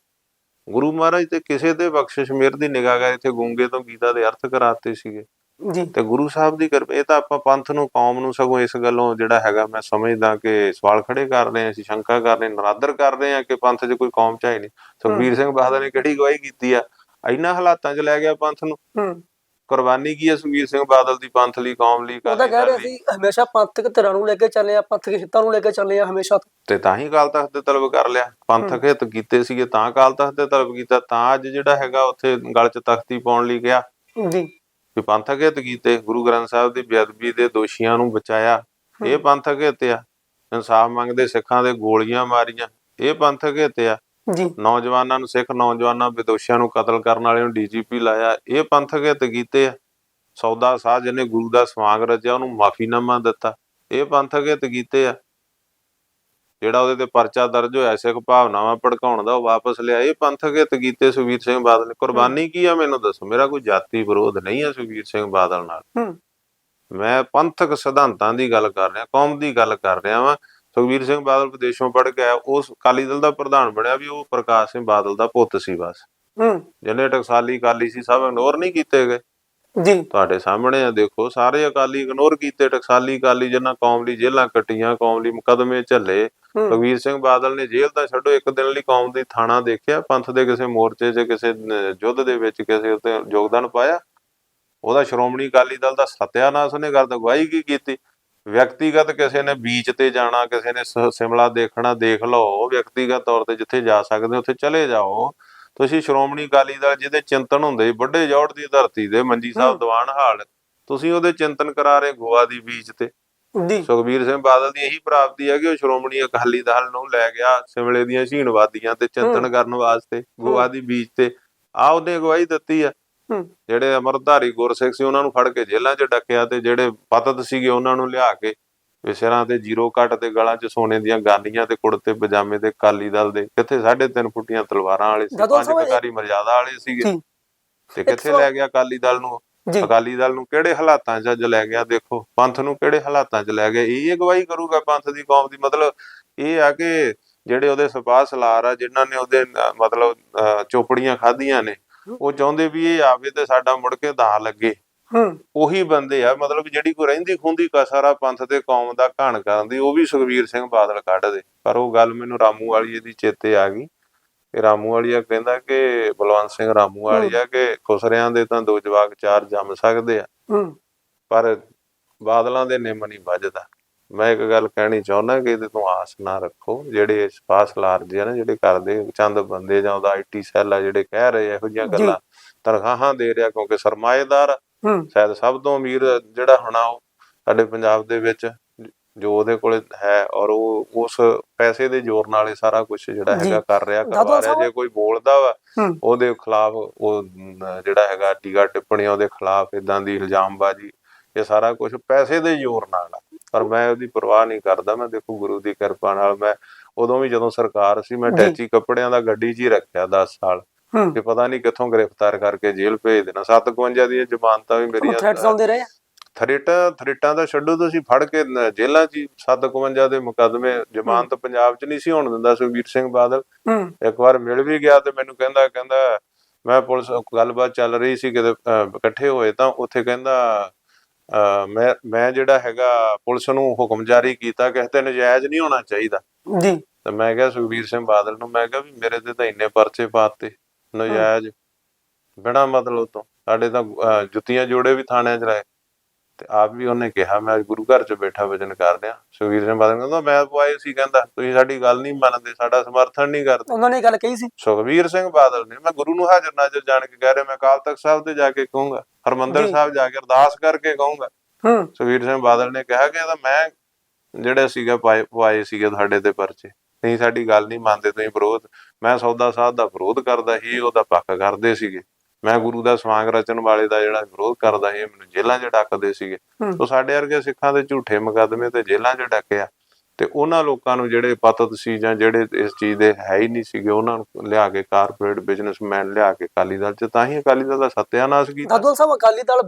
ਗੁਰੂ ਮਹਾਰਾਜ ਤੇ ਕਿਸੇ ਦੇ ਬਖਸ਼ਿਸ਼ ਮਿਹਰ ਦੀ ਨਿਗਾਹ ਗਏ ਇੱਥੇ ਗੂੰਗੇ ਤੋਂ ਗੀਤਾ ਦੇ ਅਰਥ ਕਰਾਤੇ ਸੀਗੇ। ਜੀ। ਤੇ ਗੁਰੂ ਸਾਹਿਬ ਦੀ ਕਿਰਪਾ ਇਹ ਤਾਂ ਆਪਾਂ ਪੰਥ ਨੂੰ ਕੌਮ ਨੂੰ ਸਗੋਂ ਇਸ ਗੱਲੋਂ ਜਿਹੜਾ ਹੈਗਾ ਮੈਂ ਸਮਝਦਾ ਕਿ ਸਵਾਲ ਖੜੇ ਕਰ ਰਹੇ ਹਾਂ ਅਸੀਂ ਸ਼ੰਕਾ ਕਰ ਰਹੇ ਨਰਾਦਰ ਕਰ ਰਹੇ ਹਾਂ ਕਿ ਪੰਥ 'ਚ ਕੋਈ ਕੌਮ ਚਾਹੀ ਨਹੀਂ। ਸੁਖਬੀਰ ਸਿੰਘ ਬਾਦਲ ਨੇ ਕਿਹੜੀ ਗਵਾਹੀ ਕੀਤੀ ਆ? ਇਹਨਾਂ ਹਾਲਾਤਾਂ 'ਚ ਲੈ ਗਿਆ ਪੰਥ ਨੂੰ। ਹੂੰ। ਕੁਰਬਾਨੀ ਕੀ ਹੈ ਸੁਖਬੀਰ ਸਿੰਘ ਬਾਦਲ ਦੀ ਪੰਥ ਲਈ ਕੌਮ ਲਈ ਉਹ ਤਾਂ ਅਕਾਲੀ ਕਹਿ ਰਹੇ। ਸੀ ਹਮੇਸ਼ਾ ਪੰਥਕ ਧਿਰਾਂ ਨੂੰ ਲੈ ਕੇ ਚੱਲੇ ਆ ਪੰਥਕ ਹਿੱਤਾਂ ਨੂੰ ਲੈ ਕੇ ਚੱਲੇ ਆ ਹਮੇਸ਼ਾ ਤੋਂ। ਤੇ ਹੀ ਕਾਲ ਤਖਤ ਤੇ ਤਲਬ ਕਰ ਲਿਆ। ਪੰਥਕ ਹਿੱਤ ਕੀਤੇ ਸੀਗੇ ਤਾਂ ਕਾਲ ਤਖਤ ਤੇ ਤਲਬ ਕੀਤਾ ਤਾਂ ਅੱਜ ਜਿਹੜਾ ਹੈਗਾ ਉੱਥੇ ਗਲ 'ਚ ਤਖਤੀ ਪਾਉਣ ਲਈ ਗਿਆ। ਜੀ। ਵੀ ਪੰਥਕ ਹਿੱਤ ਕੀਤੇ ਗੁਰੂ ਗ੍ਰੰਥ ਸਾਹਿਬ ਦੀ ਬੇਅਦਬੀ ਦੇ ਦੋਸ਼ੀਆਂ ਨੂੰ ਬਚਾਇਆ। ਇਹ ਪੰਥਕ ਹਿੱਤ ਆ। ਇਨਸਾਫ ਮੰਗਦੇ ਸਿੱਖਾਂ ਦੇ ਗੋਲੀਆਂ ਮਾਰੀਆਂ। ਇਹ ਪੰਥਕ ਹਿੱਤ ਆ। ਜੀ। ਨੌਜਵਾਨਾਂ ਨੂੰ ਸਿੱਖ ਨੌਜਵਾਨਾਂ ਵਿਦੋਸ਼ੀਆਂ ਨੂੰ ਕਤਲ ਕਰਨ ਵਾਲਿਆਂ ਨੂੰ ਡੀਜੀਪੀ ਲਾਇਆ। ਇਹ ਪੰਥਕ ਹਿੱਤ ਕੀਤੇ ਆ। ਸੌਦਾ ਸਾਹ ਜਿਹਨੇ ਗੁਰੂ ਦਾ ਸਵਾਂਗ ਰਚਿਆ ਉਹਨੂੰ ਮਾਫੀਨਾਮਾ ਦਿੱਤਾ। ਇਹ ਪੰਥਕ ਹਿੱਤ ਕੀਤੇ ਆ। ਜਿਹੜਾ ਉਹਦੇ ਤੇ ਪਰਚਾ ਦਰਜ ਹੋਇਆ ਸਿੱਖ ਭਾਵਨਾਵਾਂ ਭੜਕਾਉਣ ਦਾ ਉਹ ਵਾਪਸ ਲਿਆ। ਇਹ ਪੰਥਕ ਹਿੱਤ ਕੀਤੇ ਸੁਖਬੀਰ ਸਿੰਘ ਬਾਦਲ ਨੇ। ਕੁਰਬਾਨੀ ਕੀ ਆ ਮੈਨੂੰ ਦੱਸੋ? ਮੇਰਾ ਕੋਈ ਜਾਤੀ ਵਿਰੋਧ ਨਹੀਂ ਹੈ ਸੁਖਬੀਰ ਸਿੰਘ ਬਾਦਲ ਨਾਲ। ਮੈਂ ਪੰਥਕ ਸਿਧਾਂਤਾਂ ਦੀ ਗੱਲ ਕਰ ਰਿਹਾ ਕੌਮ ਦੀ ਗੱਲ ਕਰ ਰਿਹਾ ਵਾਂ। ਸੁਖਬੀਰ ਸਿੰਘ ਬਾਦਲ ਵਿਦੇਸ਼ੋਂ ਪੜ੍ਹ ਕੇ ਆਇਆ ਉਸ ਅਕਾਲੀ ਦਲ ਦਾ ਪ੍ਰਧਾਨ ਬਣਿਆ ਵੀ ਉਹ ਪ੍ਰਕਾਸ਼ ਸਿੰਘ ਬਾਦਲ ਦਾ ਪੁੱਤ ਸੀ ਬਸ। ਹੂੰ। ਜਿਹਨੇ ਟਕਸਾਲੀ ਅਕਾਲੀ ਸੀ ਸਭ ਇਗਨੋਰ ਨਹੀਂ ਕੀਤੇ ਗਏ। ਜੀ। ਤੁਹਾਡੇ ਸਾਹਮਣੇ ਆ ਦੇਖੋ ਸਾਰੇ ਅਕਾਲੀ ਇਗਨੋਰ ਕੀਤੇ ਟਕਸਾਲੀ ਅਕਾਲੀ ਜਿਨ੍ਹਾਂ ਕੌਮ ਲਈ ਜੇਲ੍ਹਾਂ ਕੱਟੀਆਂ ਕੌਮ ਲਈ ਮੁਕਦਮੇ ਝੱਲੇ। ਸੁਖਬੀਰ ਸਿੰਘ ਬਾਦਲ ਨੇ ਜੇਲ੍ਹ ਤਾਂ ਛੱਡੋ ਇੱਕ ਦਿਨ ਲਈ ਕੌਮ ਦੀ ਥਾਣਾ ਦੇਖਿਆ ਪੰਥ ਦੇ ਕਿਸੇ ਮੋਰਚੇ 'ਚ ਕਿਸੇ ਯੁੱਧ ਦੇ ਵਿੱਚ ਕਿਸੇ ਉੱਤੇ ਯੋਗਦਾਨ ਪਾਇਆ। ਉਹਦਾ ਸ਼੍ਰੋਮਣੀ ਅਕਾਲੀ ਦਲ ਦਾ ਸਤਿਆਨਾਸ਼ ਉਹਨੇ ਕਰ ਗਵਾਹੀ ਕੀ ਕੀਤੀ? ਵਿਅਕਤੀਗਤ ਕਿਸੇ ਨੇ ਬੀਚ ਤੇ ਜਾਣਾ ਕਿਸੇ ਨੇ ਸਿਮਲਾ ਦੇਖਣਾ ਦੇਖ ਲਓ ਵਿਅਕਤੀਗਤ ਤੌਰ ਤੇ ਜਿੱਥੇ ਜਾ ਸਕਦੇ ਉੱਥੇ ਚਲੇ ਜਾਓ। ਤੁਸੀਂ ਸ਼੍ਰੋਮਣੀ ਅਕਾਲੀ ਦਲ ਜਿਹਦੇ ਚਿੰਤਨ ਹੁੰਦੇ ਵੱਡੇ ਜੋੜ ਦੀ ਧਰਤੀ ਦੇ ਮੰਜੀ ਸਾਹਿਬ। ਦੀਵਾਨ ਹਾਲ ਤੁਸੀਂ ਉਹਦੇ ਚਿੰਤਨ ਕਰਾ ਰਹੇ ਗੋਆ ਦੀ ਬੀਚ ਤੇ। ਜੀ। ਸੁਖਬੀਰ ਸਿੰਘ ਬਾਦਲ ਦੀ ਇਹੀ ਪ੍ਰਾਪਤੀ ਹੈ ਕਿ ਉਹ ਸ਼੍ਰੋਮਣੀ ਅਕਾਲੀ ਦਲ ਨੂੰ ਲੈ ਗਿਆ ਸਿਮਲੇ ਦੀਆਂ ਝੀਣਵਾਦੀਆਂ ਤੇ ਚਿੰਤਨ। ਕਰਨ ਵਾਸਤੇ ਗੋਆ ਦੀ ਬੀਚ ਤੇ। ਆ ਉਹਨੇ ਅਗਵਾਈ ਦਿੱਤੀ ਆ ਹੂੰ। ਜਿਹੜੇ ਅਮਰਧਾਰੀ ਗੁਰਸਿੱਖ ਸੀ ਉਹਨਾਂ ਨੂੰ ਫੜ ਕੇ ਜੇਲ੍ਹਾਂ 'ਚ ਡੱਕਿਆ ਤੇ ਜਿਹੜੇ ਪਤਤ ਸੀਗੇ ਉਹਨਾਂ ਨੂੰ ਲਿਆ ਕੇ ਵੀ ਸਿਰਾਂ ਤੇ ਜ਼ੀਰੋ ਕੱਟ ਤੇ ਗਲਾਂ 'ਚ ਸੋਨੇ ਦੀਆਂ ਗਾਨੀਆਂ ਤੇ ਕੁੜਤੇ ਪਜਾਮੇ ਤੇ ਅਕਾਲੀ ਦਲ ਦੇ। ਕਿੱਥੇ 3.5 ਫੁੱਟੀਆਂ ਤਲਵਾਰਾਂ ਵਾਲੇ ਸੀ ਪੰਜ ਕਕਾਰੀ ਮਰਜ਼ਾਦਾ ਵਾਲੇ ਸੀਗੇ। ਤੇ ਕਿੱਥੇ ਲੈ ਗਿਆ ਅਕਾਲੀ ਦਲ ਨੂੰ? ਅਕਾਲੀ ਦਲ ਨੂੰ ਕਿਹੜੇ ਹਾਲਾਤਾਂ 'ਚ ਅੱਜ ਲੈ ਗਿਆ ਦੇਖੋ? ਪੰਥ ਨੂੰ ਕਿਹੜੇ ਹਾਲਾਤਾਂ 'ਚ ਲੈ ਗਿਆ? ਇਹ ਅਗਵਾਈ ਕਰੂਗਾ ਪੰਥ ਦੀ ਕੌਮ ਦੀ। ਮਤਲਬ ਇਹ ਆ ਕਿ ਜਿਹੜੇ ਉਹਦੇ ਸਪਾਹ ਸਲਾਰ ਆ ਜਿਨ੍ਹਾਂ ਨੇ ਉਹਦੇ ਮਤਲਬ ਚੋਪੜੀਆਂ ਖਾਧੀਆਂ ਨੇ ਉਹ ਚਾਹੁੰਦੇ ਵੀ ਇਹ ਆਵੇ ਤੇ ਸਾਡਾ ਮੁੜ ਕੇ ਦਾ ਲੱਗੇ। ਹੂੰ। ਉਹੀ ਬੰਦੇ ਆ ਮਤਲਬ ਜਿਹੜੀ ਕੋਈ ਰਹਿੰਦੀ ਖੁੰਦੀ ਕਸਰ ਪੰਥ ਤੇ ਕੌਮ ਦਾ ਘਾਣ ਕਰਨ ਦੀ ਉਹ ਵੀ ਸੁਖਵੀਰ ਸਿੰਘ ਬਾਦਲ ਕੱਢਦੇ ਪਰ ਉਹ ਗੱਲ ਮੈਨੂੰ ਰਾਮੂ ਵਾਲੀ ਦੀ ਚੇਤੇ ਆ ਗਈ। ਕਿ ਰਾਮੂ ਵਾਲੀਆ ਕਹਿੰਦਾ ਕਿ ਬਲਵੰਤ ਸਿੰਘ ਰਾਮੂ ਵਾਲੀਆ ਕਿ ਖੁਸਰਿਆਂ ਦੇ ਤਾਂ ਦੋ ਜਵਾਕ ਚਾਰ ਜੰਮ ਸਕਦੇ ਆ। ਹੂੰ। ਪਰ ਬਾਦਲਾਂ ਦੇ ਨਿੰਮ ਨਹੀਂ ਵੱਜਦਾ। ਮੈਂ ਇੱਕ ਗੱਲ ਕਹਿਣੀ ਚਾਹੁੰਦਾ ਕਿ ਇਹਦੇ ਤੋਂ ਆਸ ਨਾ ਰੱਖੋ ਜਿਹੜੇ ਸਪਾਸ ਲਾਰਜੇ ਆ ਨਾ ਜਿਹੜੇ ਕਰਦੇ ਚੰਦ ਬੰਦੇ ਜਾਂ ਉਹਦਾ ਆਈਟੀ ਸੈੱਲ ਆ ਜਿਹੜੇ ਕਹਿ ਰਹੇ ਇਹੋ ਜਿਹੀਆਂ। ਗੱਲਾਂ ਤਨਖਾਹਾਂ ਦੇ ਰਿਹਾ ਕਿਉਂਕਿ ਸਰਮਾਏਦਾਰ ਸ਼ਾਇਦ ਸਭ ਤੋਂ ਅਮੀਰ ਜਿਹੜਾ ਹੋਣਾ ਉਹ ਸਾਡੇ ਪੰਜਾਬ ਦੇ ਵਿੱਚ ਜੋ ਉਹਦੇ ਕੋਲੇ ਹੈ ਔਰ ਉਹ ਉਸ ਪੈਸੇ ਦੇ ਜ਼ੋਰ ਨਾਲ ਇਹ ਸਾਰਾ ਕੁਝ ਜਿਹੜਾ। ਹੈਗਾ ਕਰ ਰਿਹਾ ਕਰਵਾ ਰਿਹਾ। ਜੇ ਕੋਈ ਬੋਲਦਾ ਵਾ ਉਹਦੇ ਖਿਲਾਫ ਉਹ ਜਿਹੜਾ ਹੈਗਾ ਟੀਕਾ ਟਿੱਪਣੀਆਂ ਉਹਦੇ ਖਿਲਾਫ ਇਦਾਂ ਦੀ ਇਲਜ਼ਾਮਬਾਜ਼ੀ ਇਹ ਸਾਰਾ ਕੁਝ ਪੈਸੇ ਦੇ ਜ਼ੋਰ ਨਾਲ ਆ। ਪਰ ਮੈਂ ਉਹਦੀ ਪਰਵਾਹ ਨਹੀਂ ਕਰਦਾ ਮੈਂ ਦੇਖੋ ਗੁਰੂ ਦੀ ਕਿਰਪਾ ਨਾਲ ਮੈਂ ਉਦੋਂ ਵੀ ਜਦੋਂ ਸਰਕਾਰ ਸੀ ਮੈਂ। ਟੈਚੀ ਕੱਪੜਿਆਂ ਦਾ ਗੱਡੀ 'ਚ ਹੀ ਰੱਖਿਆ 10 ਸਾਲ। ਕਿ ਪਤਾ ਨਹੀਂ ਕਿੱਥੋਂ ਗ੍ਰਿਫਤਾਰ ਕਰਕੇ ਜੇਲ੍ਹ ਭੇਜ ਦੇਣਾ। 752 ਦੀਆਂ ਜ਼ਮਾਨਤਾਂ ਵੀ ਮੇਰੀਆਂ ਥ੍ਰੈਟਸ ਆਉਂਦੇ ਰਹੇ? ਥਰੇਟਾਂ ਥਰੇਟਾਂ ਦਾ ਛੱਡੋ ਤੁਸੀਂ ਫੜ ਕੇ ਜੇਲ੍ਹਾਂ 'ਚ 751 ਦੇ ਮੁਕੱਦਮੇ ਜ਼ਮਾਨਤ ਪੰਜਾਬ 'ਚ ਨਹੀਂ ਸੀ ਹੋਣ ਦਿੰਦਾ ਸੁਖਬੀਰ ਸਿੰਘ ਬਾਦਲ। ਇੱਕ ਵਾਰ ਮਿਲ ਵੀ ਗਿਆ ਤੇ ਮੈਨੂੰ ਕਹਿੰਦਾ ਕਹਿੰਦਾ ਮੈਂ ਪੁਲਿਸ ਗੱਲਬਾਤ ਚੱਲ ਰਹੀ ਸੀ ਕਿਤੇ ਇਕੱਠੇ ਹੋਏ ਤਾਂ ਉੱਥੇ ਕਹਿੰਦਾ ਮੈਂ ਮੈਂ ਜਿਹੜਾ ਹੈਗਾ ਪੁਲਿਸ ਨੂੰ ਹੁਕਮ ਜਾਰੀ ਕੀਤਾ ਕਿਸੇ ਤੇ ਨਜਾਇਜ਼ ਨਹੀਂ ਹੋਣਾ ਚਾਹੀਦਾ। ਜੀ। ਤੇ ਮੈਂ ਕਿਹਾ ਸੁਖਬੀਰ ਸਿੰਘ ਬਾਦਲ ਨੂੰ ਮੈਂ ਕਿਹਾ ਵੀ ਮੇਰੇ ਤੇ ਤਾਂ ਇੰਨੇ ਪਰਚੇ ਪਾਤੇ ਨਜਾਇਜ਼। ਬਿਨਾਂ ਮਤਲਬ ਤੋਂ। ਸਾਡੇ ਤਾਂ ਜੁੱਤੀਆਂ ਜੋੜੇ ਵੀ ਥਾਣਿਆਂ 'ਚ ਰਹੇ ਤੇ ਆਪ ਵੀ ਉਹਨੇ ਕਿਹਾ ਮੈਂ ਅੱਜ ਗੁਰੂ ਘਰ 'ਚ ਬੈਠਾ ਵਚਨ ਕਰ ਰਿਹਾ। ਸੁਖਬੀਰ ਸਿੰਘ ਬਾਦਲ ਕਹਿੰਦਾ ਮੈਂ ਪੁਆਏ ਸੀ ਕਹਿੰਦਾ ਤੁਸੀਂ ਸਾਡੀ ਗੱਲ ਨਹੀਂ ਮੰਨਦੇ ਸਾਡਾ ਸਮਰਥਨ ਨਹੀਂ ਕਰਦੇ। ਉਹਨਾਂ ਨੇ ਗੱਲ ਕਹੀ ਸੀ। ਸੁਖਬੀਰ ਸਿੰਘ ਬਾਦਲ ਨੇ ਮੈਂ ਗੁਰੂ ਨੂੰ ਹਾਜ਼ਰ ਨਾਜ਼ਰ ਜਾਣ ਕੇ ਕਹਿ ਰਿਹਾ ਮੈਂ ਅਕਾਲ ਤਖਤ ਸਾਹਿਬ ਤੇ ਜਾ ਕੇ ਕਹੂੰਗਾ ਹਰਮੰਦਰ। ਸਾਹਿਬ ਜਾ ਕੇ ਅਰਦਾਸ ਕਰਕੇ ਕਹੂੰਗਾ। ਹੂੰ। ਸੁਖਬੀਰ ਸਿੰਘ ਬਾਦਲ ਨੇ ਕਿਹਾ ਕਿ ਇਹਦਾ ਮੈਂ ਜਿਹੜੇ ਸੀਗਾ ਪਾਏ ਸੀਗੇ ਤੁਹਾਡੇ ਤੇ ਪਰਚੇ। ਨਹੀਂ ਸਾਡੀ ਗੱਲ ਨਹੀਂ ਮੰਨਦੇ ਤੁਸੀਂ ਵਿਰੋਧ ਮੈਂ ਸੌਦਾ ਸਾਹਿਬ ਦਾ ਵਿਰੋਧ ਕਰਦਾ ਸੀ ਉਹਦਾ ਪੱਖ ਕਰਦੇ ਸੀਗੇ। ਮੈਂ ਗੁਰੂ ਦਾ ਸਵਾਂਗ ਰਚਣ ਵਾਲੇ ਦਾ ਜਿਹੜਾ ਵਿਰੋਧ ਕਰਦਾ ਸੀ ਇਹ ਮੈਨੂੰ ਜੇਲ੍ਹਾਂ 'ਚ ਡੱਕਦੇ ਸੀਗੇ। ਉਹ ਸਾਡੇ ਵਰਗੇ ਸਿੱਖਾਂ ਦੇ ਝੂਠੇ ਮੁਕੱਦਮੇ ਤੇ ਜੇਲ੍ਹਾਂ 'ਚ ਡੱਕਿਆ। ਤੇ ਉਹਨਾਂ ਲੋਕਾਂ ਨੂੰ ਜਿਹੜੇ ਪਤਤ ਸੀ ਜਾਂ ਜਿਹੜੇ ਇਸ ਚੀਜ਼ ਦੇ ਹੈ ਹੀ ਨਹੀਂ ਸੀਗੇ ਉਹਨਾਂ ਨੂੰ ਲਿਆ ਕੇ ਕਾਰਪੋਰੇਟ ਬਿਜ਼ਨਸਮੈਨ ਲਿਆ ਕੇ ਅਕਾਲੀ ਦਲ 'ਚ ਤਾਂ ਹੀ ਅਕਾਲੀ ਦਲ ਦਾ ਸੱਤਿਆਨਾਸ਼ ਕੀਤਾ। ਦਾਦੂ ਸਾਹਿਬ ਅਕਾਲੀ ਦਲ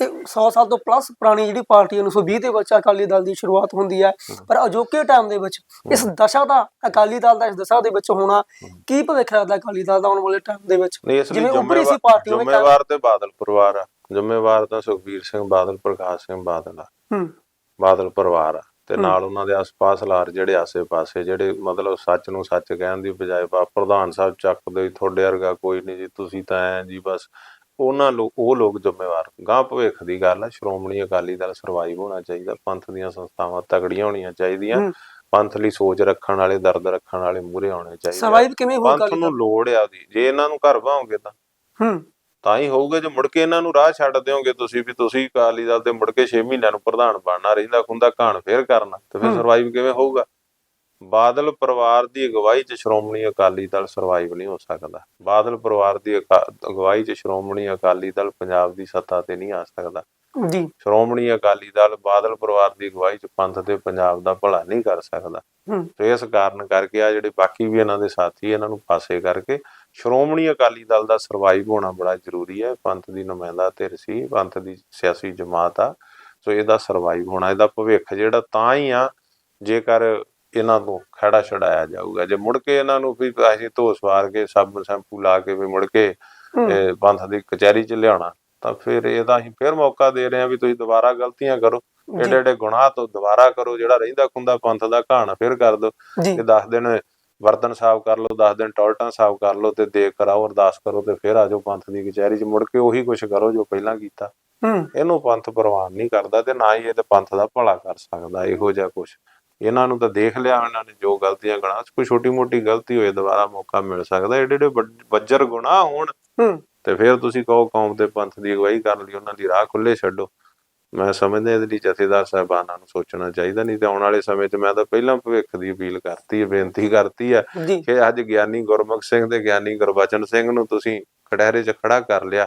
ਤੇ 100 ਸਾਲ ਤੋਂ ਪਲੱਸ ਪੁਰਾਣੀ ਜਿਹੜੀ ਪਾਰਟੀ ਹੈ 1920 ਦੇ ਵਿੱਚ ਅਕਾਲੀ ਦਲ ਦੀ ਸ਼ੁਰੂਆਤ ਹੁੰਦੀ ਹੈ। ਪਰ ਅਜੋਕੇ ਟਾਈਮ ਦੇ ਵਿੱਚ ਇਸ ਦਸ਼ਾ ਦਾ ਅਕਾਲੀ ਦਲ ਦਾ ਇਸ ਦਸ਼ਾ ਦੇ ਵਿੱਚ ਹੋਣਾ ਕੀ ਭਵਿੱਖ ਲੱਗਦਾ ਅਕਾਲੀ ਦਲ ਦਾ ਆਉਣ ਵਾਲੇ ਟਾਈਮ ਦੇ ਵਿੱਚ? ਜਿਵੇਂ ਉੱਭਰੀ ਸੀ ਪਾਰਟੀ ਕਰ- ਜ਼ਿੰਮੇਵਾਰ ਤੇ ਬਾਦਲ ਪਰਿਵਾਰ ਆ। ਜ਼ਿੰਮੇਵਾਰ ਤਾਂ ਸੁਖਬੀਰ ਸਿੰਘ ਬਾਦਲ ਪ੍ਰਕਾਸ਼ ਸਿੰਘ ਬਾਦਲ ਆ। ਹੂੰ। ਬਾਦਲ ਪਰਿਵਾਰ ਆ। ਤੇ। ਨਾਲ ਉਹਨਾਂ ਦੇ ਆਸ-ਪਾਸ ਲਾਰ ਜਿਹੜੇ ਆਸੇ-ਪਾਸੇ ਜਿਹੜੇ ਮਤਲਬ ਸੱਚ ਨੂੰ ਸੱਚ ਕਹਿਣ ਦੀ ਬਜਾਏ ਬਾ ਪ੍ਰਧਾਨ ਸਾਹਿਬ ਚੱਕਦੇ ਵੀ ਤੁਹਾਡੇ ਵਰਗਾ ਕੋਈ ਨਹੀਂ ਜੀ ਤੁਸੀਂ ਤਾਂ ਐ ਜੀ ਬਸ ਉਹਨਾਂ ਲੋਕ ਉਹ ਲੋਕ ਜ਼ਿੰਮੇਵਾਰ ਗਾਂ ਭਵਿੱਖ ਦੀ ਗੱਲ ਆ ਸ਼੍ਰੋਮਣੀ ਅਕਾਲੀ ਦਲ ਸਰਵਾਈਵ ਹੋਣਾ ਚਾਹੀਦਾ ਪੰਥ ਦੀਆਂ ਸੰਸਥਾਵਾਂ ਤਗੜੀਆਂ ਹੋਣੀਆਂ ਚਾਹੀਦੀਆਂ। ਪੰਥ ਲਈ ਸੋਚ ਰੱਖਣ ਵਾਲੇ ਦਰਦ ਰੱਖਣ ਵਾਲੇ ਮੂਹਰੇ ਆਉਣੇ ਚਾਹੀਦੇ। ਸਰਵਾਈਵ ਕਿਵੇਂ ਹੋਊ ਪੰਥ ਨੂੰ ਲੋੜ ਆ ਉਹਦੀ ਜੇ ਇਹਨਾਂ ਨੂੰ ਘਰ ਭਾਓਗੇ ਤਾਂ ਹੂੰ ਤਾਂ ਹੀ ਹੋਊਗਾ ਜੇ ਮੁੜ ਕੇ ਇਹਨਾਂ ਨੂੰ ਰਾਹ ਛੱਡ ਦਿਓਗੇ ਤੁਸੀਂ ਵੀ ਤੁਸੀਂ ਅਕਾਲੀ ਦਲ ਦੇ ਮੁੜ ਕੇ 6 ਮਹੀਨਿਆਂ ਨੂੰ ਪ੍ਰਧਾਨ ਬਣਨਾ ਰਹਿੰਦਾ ਖੁੰਦਾ ਘਾਣ ਫੇਰ ਕਰਨਾ ਤੇ ਫਿਰ। ਸਰਵਾਈਵ ਕਿਵੇਂ ਹੋਊਗਾ ਬਾਦਲ ਪਰਿਵਾਰ ਦੀ ਅਗਵਾਈ 'ਚ ਸ਼੍ਰੋਮਣੀ ਅਕਾਲੀ ਦਲ ਸਰਵਾਈਵ ਨਹੀਂ ਹੋ ਸਕਦਾ। ਬਾਦਲ ਪਰਿਵਾਰ ਦੀ ਅਗਵਾਈ 'ਚ ਸ਼੍ਰੋਮਣੀ ਅਕਾਲੀ ਦਲ ਪੰਜਾਬ ਦੀ ਸੱਤਾ ਤੇ ਨਹੀਂ ਆ ਸਕਦਾ। ਜੀ। ਸ਼੍ਰੋਮਣੀ ਅਕਾਲੀ ਦਲ ਬਾਦਲ ਪਰਿਵਾਰ ਦੀ ਅਗਵਾਈ 'ਚ ਪੰਥ ਤੇ ਪੰਜਾਬ ਦਾ ਭਲਾ ਨਹੀਂ ਕਰ ਸਕਦਾ। ਤੇ ਇਸ ਕਾਰਨ ਕਰਕੇ ਆ ਜਿਹੜੇ ਬਾਕੀ ਵੀ ਇਹਨਾਂ ਦੇ ਸਾਥੀ ਇਹਨਾਂ ਨੂੰ ਪਾਸੇ ਕਰਕੇ ਸ਼੍ਰੋਮਣੀ ਅਕਾਲੀ ਦਲ ਦਾ ਸਰਵਾਈਵ ਹੋਣਾ ਬੜਾ ਜ਼ਰੂਰੀ ਹੈ ਪੰਥ ਦੀ ਨੁਮਾਇੰਦਾ ਧਿਰ ਸੀ ਪੰਥ ਦੀ ਸਿਆਸੀ ਜਮਾਤ ਆ। ਸੋ ਇਹਦਾ ਸਰਵਾਈਵ ਹੋਣਾ ਇਹਦਾ ਭਵਿੱਖ ਜਿਹੜਾ ਤਾਂ ਹੀ ਆ ਜੇਕਰ ਇਹਨਾਂ ਤੋਂ ਖੜਾ ਛਡਾਇਆ ਜਾਊਗਾ। ਜੇ ਮੁੜ ਕੇ ਇਹਨਾਂ ਨੂੰ ਵੀ ਅਸੀਂ ਧੋ ਸਵਾਰ ਕੇ ਸਭ ਸ਼ੈਂਪੂ ਲਾ ਕੇ ਵੀ ਮੁੜ ਕੇ ਪੰਥ ਦੀ ਕਚਹਿਰੀ 'ਚ ਲਿਆਉਣਾ ਤਾਂ ਫਿਰ ਇਹਦਾ ਅਸੀਂ ਫਿਰ ਮੌਕਾ ਦੇ ਰਹੇ ਹਾਂ ਵੀ ਤੁਸੀਂ ਦੁਬਾਰਾ ਗਲਤੀਆਂ ਕਰੋ। ਏਡੇ ਏਡੇ ਗੁਨਾਹ ਤੋਂ ਦੁਬਾਰਾ ਕਰੋ ਜਿਹੜਾ ਰਹਿੰਦਾ ਖੁੰਦਾ ਪੰਥ ਦਾ ਘਾਣ ਫਿਰ ਕਰ ਦਿਓ। ਕਿ 10 ਦਿਨ ਵਰਤਨ ਸਾਫ਼ ਕਰ ਲਓ 10 ਦਿਨ ਟੌਲਟਾਂ ਸਾਫ਼ ਕਰ ਲਓ ਤੇ ਦੇਖ ਕਰਾਓ ਅਰਦਾਸ ਕਰੋ ਤੇ ਫਿਰ ਆਜੋ ਪੰਥ ਦੀ ਕਚਹਿਰੀ 'ਚ। ਮੁੜ ਕੇ ਉਹੀ ਕੁਝ ਕਰੋ ਜੋ ਪਹਿਲਾਂ ਕੀਤਾ। ਇਹਨੂੰ ਪੰਥ ਪ੍ਰਵਾਨ ਨਹੀਂ ਕਰਦਾ ਤੇ ਨਾ ਹੀ ਇਹ ਤੇ ਪੰਥ ਦਾ ਭਲਾ ਕਰ ਸਕਦਾ ਇਹੋ ਜਿਹਾ ਕੁਝ ਇਹਨਾਂ ਨੂੰ ਤਾਂ ਦੇਖ ਲਿਆ ਇਹਨਾਂ ਨੇ ਜੋ ਗਲਤੀਆਂ ਗਣਾ ਕੋਈ ਛੋਟੀ ਮੋਟੀ ਗਲਤੀ ਹੋਏ ਦੁਬਾਰਾ ਮੌਕਾ ਮਿਲ ਸਕਦਾ। ਏਡੇ ਏਡੇ ਵੱਜਰ ਗੁਨਾਹ ਹੋਣ। ਤੇ ਫਿਰ ਤੁਸੀਂ ਕਹੋ ਕੌਮ ਦੇ ਪੰਥ ਦੀ ਅਗਵਾਈ ਕਰਨ ਲਈ ਉਹਨਾਂ ਦੀ ਰਾਹ ਖੁੱਲੇ ਛੱਡੋ। ਮੈਂ ਸਮਝਦਾ ਇਹਦੇ ਲਈ ਜਥੇਦਾਰ ਸਾਹਿਬਾਨਾਂ ਨੂੰ ਸੋਚਣਾ ਚਾਹੀਦਾ ਨਹੀਂ ਤੇ ਆਉਣ ਵਾਲੇ ਸਮੇਂ 'ਚ ਮੈਂ ਤਾਂ ਪਹਿਲਾਂ ਭਵਿੱਖ ਦੀ ਅਪੀਲ ਕਰਤੀ ਹੈ ਬੇਨਤੀ ਕਰਤੀ ਹੈ ਜੀ। ਕਿ ਅੱਜ ਗਿਆਨੀ ਗੁਰਮੁਖ ਸਿੰਘ ਤੇ ਗਿਆਨੀ ਗੁਰਬਚਨ ਸਿੰਘ ਨੂੰ ਤੁਸੀਂ ਕਟਹਿਰੇ 'ਚ ਖੜਾ ਕਰ ਲਿਆ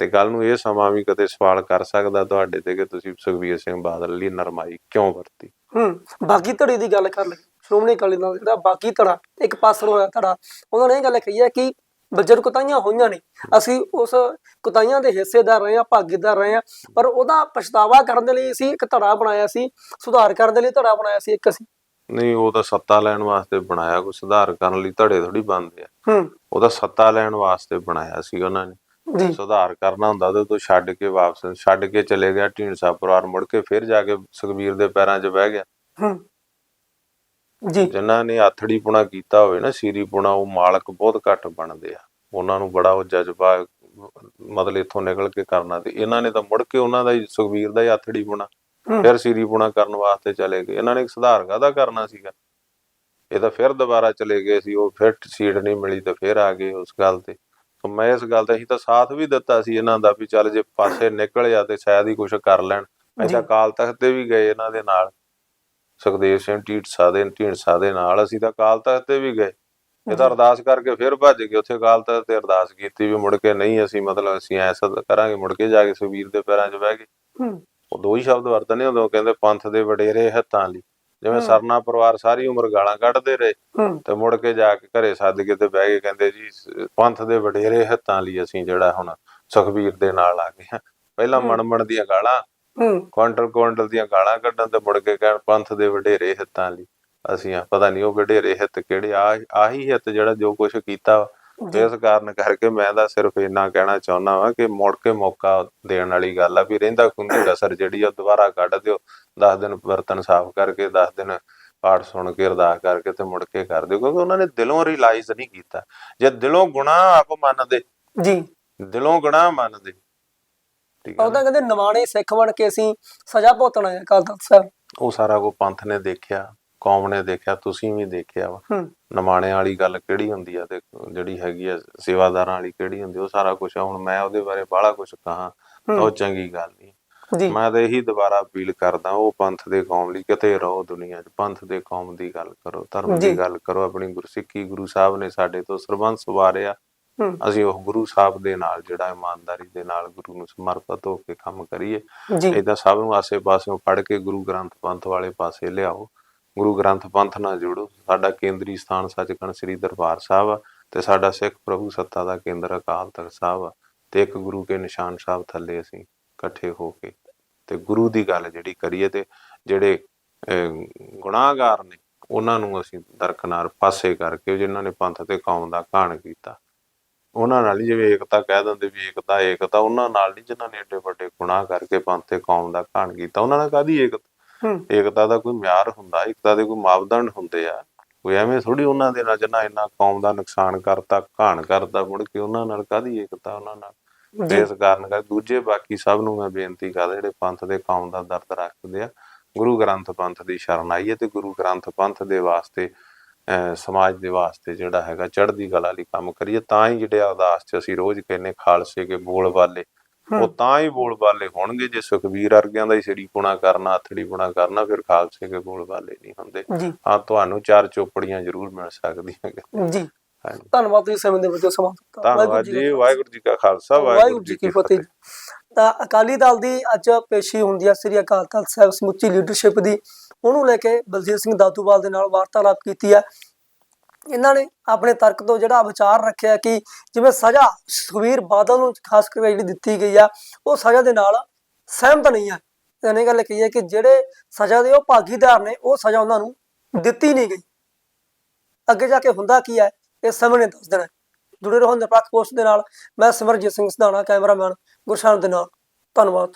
ਤੇ ਕੱਲ ਨੂੰ ਇਹ ਸਮਾਂ ਵੀ ਕਦੇ ਸਵਾਲ ਕਰ ਸਕਦਾ ਤੁਹਾਡੇ ਤੇ ਕਿ ਤੁਸੀਂ ਸੁਖਬੀਰ ਸਿੰਘ ਬਾਦਲ ਲਈ ਨਰਮਾਈ ਕਿਉਂ ਵਰਤੀ। ਹੂੰ ਬਾਕੀ ਧੜੇ ਦੀ ਗੱਲ ਕਰ ਲਈ। ਸ਼੍ਰੋਮਣੀ ਅਕਾਲੀ ਦਲ ਦਾ ਬਾਕੀ ਧੜਾ ਇੱਕ ਪਾਸਰ ਹੋਇਆ ਧੜਾ ਉਹਨਾਂ ਨੇ ਇਹ ਗੱਲ ਕਹੀ ਹੈ ਕਿ ਬੱਜਰ ਕੁਤਾਈਆਂ ਹੋਈਆਂ ਨੇ ਅਸੀਂ ਉਸ ਕੁਤਾਈਆਂ ਦੇ ਹਿੱਸੇਦਾਰ ਰਹੇ ਹਾਂ ਭਾਗੀਦਾਰ ਰਹੇ ਹਾਂ ਪਰ ਉਹਦਾ ਪਛਤਾਵਾ ਕਰਨ ਦੇ ਲਈ ਅਸੀਂ ਇੱਕ ਧੜਾ ਬਣਾਇਆ ਸੀ ਸੁਧਾਰ ਕਰਨ ਦੇ ਲਈ ਧੜਾ ਬਣਾਇਆ ਸੀ ਇੱਕ ਅਸੀਂ। ਨਹੀਂ ਉਹ ਤਾਂ ਸੱਤਾ ਲੈਣ ਵਾਸਤੇ ਬਣਾਇਆ ਕੋਈ ਸੁਧਾਰ ਕਰਨ ਲਈ ਧੜੇ ਥੋੜੀ ਬਣਦੇ ਆ। ਹੂੰ। ਉਹ ਤਾਂ ਸੱਤਾ ਲੈਣ ਵਾਸਤੇ ਬਣਾਇਆ ਸੀ ਉਹਨਾਂ ਨੇ। ਜੀ। ਸੁਧਾਰ ਕਰਨਾ ਹੁੰਦਾ ਤੇ ਤੂੰ ਛੱਡ ਕੇ ਵਾਪਸ ਛੱਡ ਕੇ ਚਲੇ ਗਿਆ ਢੀਂਡਸਾ ਪਰਿਵਾਰ ਮੁੜ ਕੇ ਫਿਰ ਜਾ ਕੇ ਸੁਖਬੀਰ ਦੇ ਪੈਰਾਂ 'ਚ ਬਹਿ ਗਿਆ। ਹੂੰ। ਜੀ। ਜਿਨ੍ਹਾਂ ਨੇ ਆਥੜੀ ਪੁਣਾ ਕੀਤਾ ਹੋਵੇ ਨਾ ਸੀਰੀ ਪੁਣਾ ਉਹ ਮਾਲਕ ਬਹੁਤ ਘੱਟ ਬਣਦੇ ਆ। ਉਹਨਾਂ ਨੂੰ ਬੜਾ ਉਹ ਜਜ਼ਬਾ ਮਤਲਬ ਇੱਥੋਂ ਨਿਕਲ ਕੇ ਕਰਨਾ ਤੇ ਇਹਨਾਂ ਨੇ ਤਾਂ ਮੁੜ ਕੇ ਉਹਨਾਂ ਦਾ ਹੀ ਸੁਖਬੀਰ ਦਾ ਹੀ ਆਥੜੀ ਪੁਣਾ। ਫਿਰ ਸੀਰੀ ਪੁਣਾ ਕਰਨ ਵਾਸਤੇ ਚਲੇ ਗਏ। ਇਹਨਾਂ ਨੇ ਇੱਕ ਸੁਧਾਰ ਕਾਹਦਾ ਕਰਨਾ ਸੀਗਾ? ਇਹ ਤਾਂ ਫਿਰ ਦੁਬਾਰਾ ਚਲੇ ਗਏ ਸੀ ਉਹ ਫਿਰ ਸੀਟ ਨਹੀਂ ਮਿਲੀ ਤੇ ਫਿਰ ਆ ਗਏ ਉਸ ਗੱਲ ਤੇ। ਤਾਂ ਮੈਂ ਇਸ ਗੱਲ ਦਾ ਹੀ ਤਾਂ ਸਾਥ ਵੀ ਦਿੱਤਾ ਸੀ ਇਹਨਾਂ ਦਾ ਵੀ ਚੱਲ ਜੇ ਪਾਸੇ ਨਿਕਲ ਜਾ ਤੇ ਸ਼ਾਇਦ ਹੀ ਕੁਝ ਕਰ ਲੈਣ। ਐਸਾ ਕਾਲ ਤਖਤ ਤੇ ਵੀ ਗਏ ਇਹਨਾਂ ਦੇ ਨਾਲ। ਸੁਖਦੇਵ ਸਿੰਘ ਢੀਂਡਸਾ ਦੇ ਢੀਂਡਸਾ ਦੇ ਨਾਲ ਅਸੀਂ ਤਾਂ ਕਾਲ ਤਖਤ ਤੇ ਵੀ ਗਏ। ਇਹ ਤਾਂ ਅਰਦਾਸ ਕਰਕੇ ਫਿਰ ਭੱਜ ਗਏ। ਉੱਥੇ ਕਾਲ ਤਖਤ ਤੇ ਅਰਦਾਸ ਕੀਤੀ ਵੀ ਮੁੜ ਕੇ ਨਹੀਂ ਅਸੀਂ ਮਤਲਬ ਅਸੀਂ ਐਸਾ ਕਰਾਂਗੇ ਮੁੜ ਕੇ ਜਾ ਕੇ ਸੁਖਬੀਰ ਦੇ ਪੈਰਾਂ 'ਚ ਬਹਿ ਗਏ। ਉਹ ਦੋ ਹੀ ਸ਼ਬਦ ਵਰਤਨੇ ਹੁੰਦੇ ਉਹ ਕਹਿੰਦੇ ਪੰਥ ਦੇ ਵਡੇਰੇ ਹੱਥਾਂ ਲਈ। ਜਿਵੇਂ। ਸਰਨਾ ਪਰਿਵਾਰ ਸਾਰੀ ਉਮਰ ਗਾਲਾਂ ਕੱਢਦੇ ਰਹੇ ਤੇ ਮੁੜ ਕੇ ਜਾ ਕੇ ਘਰੇ ਸੱਦ ਕੇ ਤੇ ਬਹਿ ਕੇ ਕਹਿੰਦੇ ਜੀ ਪੰਥ ਦੇ ਵਡੇਰੇ ਹੱਥਾਂ ਲਈ ਅਸੀਂ ਜਿਹੜਾ ਹੁਣ ਸੁਖਬੀਰ ਦੇ ਨਾਲ ਆ ਗਏ ਪਹਿਲਾਂ। ਮਣਮਣ ਦੀਆਂ ਗਾਲਾਂ ਹੂੰ ਕੁਆਂਟਲ ਕੁਆਂਟਲ ਦੀਆਂ ਗਾਲਾਂ ਕੱਢਣ ਤੇ ਮੁੜ ਕੇ ਕਹਿਣ ਪੰਥ ਦੇ ਵਡੇਰੇ ਹਿੱਤਾਂ ਲਈ ਅਸੀਂ ਆ ਪਤਾ ਨਹੀਂ ਉਹ ਵਡੇਰੇ ਹਿੱਤ ਕਿਹੜੇ ਆ ਆਹੀ ਹਿੱਤ ਜਿਹੜਾ ਜੋ ਕੁਝ ਕੀਤਾ ਇਸ ਕਾਰਨ ਕਰਕੇ ਮੈਂ ਤਾਂ ਸਿਰਫ ਇੰਨਾ ਕਹਿਣਾ ਚਾਹੁੰਦਾ ਵਾਂ ਕਿ ਮੁੜ ਕੇ ਮੌਕਾ ਦੇਣ ਵਾਲੀ ਗੱਲ ਆ ਵੀ ਰਹਿੰਦਾ ਖੁੰਦੀ ਕਸਰ ਜਿਹੜੀ ਆ ਉਹ ਦੁਬਾਰਾ ਕੱਢ ਦਿਓ 10 ਦਿਨ ਬਰਤਨ ਸਾਫ਼ ਕਰਕੇ 10 ਦਿਨ ਪਾਠ ਸੁਣ ਕੇ ਅਰਦਾਸ ਕਰਕੇ ਤੇ ਮੁੜ ਕੇ ਕਰ ਦਿਓ ਕਿਉਂਕਿ ਉਹਨਾਂ ਨੇ ਦਿਲੋਂ ਰਿਅਲਾਈਜ਼ ਨਹੀਂ ਕੀਤਾ। ਜੇ ਦਿਲੋਂ ਗੁਨਾਹ ਆਪ ਮੰਨਦੇ ਜੀ। ਦਿਲੋਂ ਗੁਨਾਹ ਮੰਨਦੇ ਠੀਕ ਹੈ ਉਹ ਨਾ? ਤਾਂ ਕਹਿੰਦੇ ਨਵਾਣੇ ਸਿੱਖ ਬਣ ਕੇ ਅਸੀਂ ਸਜ਼ਾ ਭੁਗਤਣਾ ਹੈ ਅਕਾਲ ਤਖਤ ਸਾਹਿਬ। ਉਹ ਸਾਰਾ ਕੋ ਪੰਥ ਨੇ ਦੇਖਿਆ। ਕੌਮ ਨੇ ਦੇਖਿਆ ਤੁਸੀਂ ਵੀ ਦੇਖਿਆ ਵਾ। ਨਮਾਣੇ ਵਾਲੀ ਗੱਲ ਕਿਹੜੀ ਹੁੰਦੀ ਆ ਤੇ ਜਿਹੜੀ ਹੈਗੀ ਆ ਸੇਵਾਦਾਰਾਂ ਵਾਲੀ ਕਿਹੜੀ ਹੁੰਦੀ ਉਹ ਸਾਰਾ ਕੁਝ ਹੁਣ ਮੈਂ ਉਹਦੇ ਬਾਰੇ ਬਾਹਲਾ ਕੁਝ ਕਹਾ ਤਾਂ ਉਹ ਚੰਗੀ ਗੱਲ ਨਹੀਂ। ਮੈਂ ਤਾਂ ਇਹੀ ਦੁਬਾਰਾ ਅਪੀਲ ਕਰਦਾ ਉਹ ਪੰਥ ਦੇ ਕੌਮ ਲਈ ਕਿਤੇ ਰਹੋ ਦੁਨੀਆ 'ਚ। ਪੰਥ ਦੇ ਕੌਮ ਦੀ ਗੱਲ ਕਰੋ ਧਰਮ। ਦੀ ਗੱਲ ਕਰੋ। ਆਪਣੀ ਗੁਰਸਿੱਖੀ ਗੁਰੂ ਸਾਹਿਬ ਨੇ ਸਾਡੇ ਤੋਂ ਸਰਬੰਸ ਵਾਰਿਆ ਅਸੀਂ ਉਹ ਗੁਰੂ ਸਾਹਿਬ ਦੇ ਨਾਲ ਜਿਹੜਾ ਇਮਾਨਦਾਰੀ ਦੇ ਨਾਲ ਗੁਰੂ ਨੂੰ ਸਮਰਪਿਤ ਹੋ ਕੇ ਕੰਮ ਕਰੀਏ। ਏਦਾਂ ਸਭ ਨੂੰ ਆਸੇ-ਪਾਸਿਓਂ ਫੜ ਕੇ ਗੁਰੂ ਗ੍ਰੰਥ ਪੰਥ ਵਾਲੇ ਪਾਸੇ ਲਿਆਓ। ਗੁਰੂ ਗ੍ਰੰਥ ਪੰਥ ਨਾਲ ਜੁੜੋ। ਸਾਡਾ ਕੇਂਦਰੀ ਸਥਾਨ ਸੱਚਖੰਡ ਸ੍ਰੀ ਦਰਬਾਰ ਸਾਹਿਬ ਆ ਤੇ ਸਾਡਾ ਸਿੱਖ ਪ੍ਰਭੂ ਸੱਤਾ ਦਾ ਕੇਂਦਰ ਅਕਾਲ ਤਖਤ ਸਾਹਿਬ ਆ ਤੇ ਇੱਕ ਗੁਰੂ ਕੇ ਨਿਸ਼ਾਨ ਸਾਹਿਬ ਥੱਲੇ ਅਸੀਂ ਇਕੱਠੇ ਹੋ ਕੇ ਤੇ ਗੁਰੂ ਦੀ ਗੱਲ ਜਿਹੜੀ ਕਰੀਏ ਤੇ ਜਿਹੜੇ ਅਹ, ਗੁਨਾਹਗਾਰ ਨੇ ਉਹਨਾਂ ਨੂੰ ਅਸੀਂ ਦਰਕਨਾਰ ਪਾਸੇ ਕਰਕੇ ਜਿਨ੍ਹਾਂ ਨੇ ਪੰਥ ਤੇ ਕੌਮ ਦਾ ਘਾਣ ਕੀਤਾ। ਉਹਨਾਂ ਨਾਲ ਹੀ ਜਿਵੇਂ ਏਕਤਾ ਕਹਿ ਦਿੰਦੇ ਵੀ ਏਕਤਾ ਏਕਤਾ ਉਹਨਾਂ ਨਾਲ ਨਹੀਂ ਜਿਨ੍ਹਾਂ ਨੇ ਏਡੇ ਵੱਡੇ ਗੁਨਾਹ ਕਰਕੇ ਪੰਥ ਤੇ ਕੌਮ ਦਾ ਘਾਣ ਕੀਤਾ। ਉਹਨਾਂ ਨਾਲ ਕਾਦੀ ਏਕਤਾ? ਏਕਤਾ ਦਾ ਕੋਈ ਮਿਆਰ ਹੁੰਦਾ ਏਕਤਾ ਦੇ ਕੋਈ ਮਾਪਦੰਡ ਹੁੰਦੇ ਆ ਕੋਈ ਐਵੇਂ ਥੋੜੀ ਉਹਨਾਂ ਦੇ ਨਾਲ ਜਿੰਨਾ ਇੰਨਾ ਕੌਮ ਦਾ ਨੁਕਸਾਨ ਕਰਤਾ ਘਾਣ ਕਰਤਾ ਮੁੜ ਕੇ ਉਹਨਾਂ ਨਾਲ ਕਾਦੀ ਏਕਤਾ ਉਹਨਾਂ ਨਾਲ? ਇਸ ਕਾਰਨ ਕਰ ਦੂਜੇ ਬਾਕੀ ਸਭ ਨੂੰ ਮੈਂ ਬੇਨਤੀ ਕਰਦਾ ਜਿਹੜੇ ਪੰਥ ਦੇ ਕੌਮ ਦਾ ਦਰਦ ਰੱਖਦੇ ਆ ਗੁਰੂ ਗ੍ਰੰਥ ਪੰਥ ਦੀ ਸ਼ਰਨ ਆਈਏ ਤੇ ਗੁਰੂ ਗ੍ਰੰਥ ਪੰਥ ਦੇ ਵਾਸਤੇ ਸਮਾਜ ਦੇ ਵਾਸਤੇ ਜਿਹੜਾ ਹੈਗਾ ਚੜ੍ਹਦੀ ਕਲਾ ਲਈ ਕੰਮ ਕਰੀਏ ਤਾਂ ਹੀ ਜਿਹੜੇ ਅਰਦਾਸ 'ਚ ਅਸੀਂ ਰੋਜ਼ ਕਹਿੰਨੇ ਖਾਲਸੇ ਕੇ ਬੋਲ ਵਾਲੇ ਉਹ ਤਾਂ ਹੀ ਬੋਲ ਵਾਲੇ ਹੋਣਗੇ ਜੇ ਸੁਖਬੀਰ ਅਰਗਿਆਂ ਦਾ ਹੀ ਸਰੀ ਪੁਣਾ ਕਰਨਾ ਹੱਥੜੀ ਪੁਣਾ ਕਰਨਾ ਫਿਰ ਖਾਲਸੇ ਕੇ ਬੋਲ ਵਾਲੇ ਨਹੀਂ ਹੁੰਦੇ। ਹਾਂ ਤੁਹਾਨੂੰ ਚਾਰ ਚੋਪੜੀਆਂ ਜ਼ਰੂਰ ਮਿਲ ਸਕਦੀਆਂ ਜੀ। ਧੰਨਵਾਦ ਤੁਸੀਂ ਸਮੇਂ ਦੇ ਵਿੱਚ ਸਮਾਂ ਦਿੱਤਾ। ਧੰਨਵਾਦ ਜੀ ਵਾਹਿਗੁਰੂ ਜੀ ਕਾ ਖਾਲਸਾ ਵਾਹਿਗੁਰੂ ਜੀ ਕੀ ਫਤਿਹ ਤਾਂ ਅਕਾਲੀ ਦਲ ਦੀ ਅੱਜ ਪੇਸ਼ੀ ਹੁੰਦੀ ਹੈ ਸ੍ਰੀ ਅਕਾਲ ਤਖਤ ਸਾਹਿਬ ਸਮੁੱਚੀ ਲੀਡਰਸ਼ਿਪ ਦੀ। ਉਹਨੂੰ ਲੈ ਕੇ ਬਲਜੀਤ ਸਿੰਘ ਦਾਦੂਵਾਲ ਦੇ ਨਾਲ ਵਾਰਤਾਲਾਪ ਕੀਤੀ ਹੈ ਇਹਨਾਂ ਨੇ ਆਪਣੇ ਤਰਕ ਤੋਂ ਜਿਹੜਾ ਵਿਚਾਰ ਰੱਖਿਆ ਕਿ ਜਿਵੇਂ ਸਜ਼ਾ ਸੁਖਵੀਰ ਬਾਦਲ ਨੂੰ ਖਾਸ ਕਰਕੇ ਜਿਹੜੀ ਦਿੱਤੀ ਗਈ ਆ, ਉਹ ਸਜ਼ਾ ਦੇ ਨਾਲ ਸਹਿਮਤ ਨਹੀਂ ਹੈ ਇਹਨੇ ਗੱਲ ਕਹੀ ਹੈ ਕਿ ਜਿਹੜੇ ਸਜ਼ਾ ਦੇ ਉਹ ਭਾਗੀਦਾਰ ਨੇ, ਉਹ ਸਜ਼ਾ ਉਹਨਾਂ ਨੂੰ ਦਿੱਤੀ ਨਹੀਂ ਗਈ। ਅੱਗੇ ਜਾ ਕੇ ਹੁੰਦਾ ਕੀ ਹੈ ਇਹ ਸਮੇਂ ਨੇ ਦੱਸ ਦੇਣਾ। ਜੁੜੇ ਰਹੋ ਨਿਰਪੱਖ ਪੋਸਟ ਦੇ ਨਾਲ। ਮੈਂ ਸਿਮਰਜੀਤ ਸਿੰਘ ਸਧਾਣਾ, ਕੈਮਰਾਮੈਨ ਗੁਰਸ਼ਾਨ ਦੇ ਨਾਲ। ਧੰਨਵਾਦ।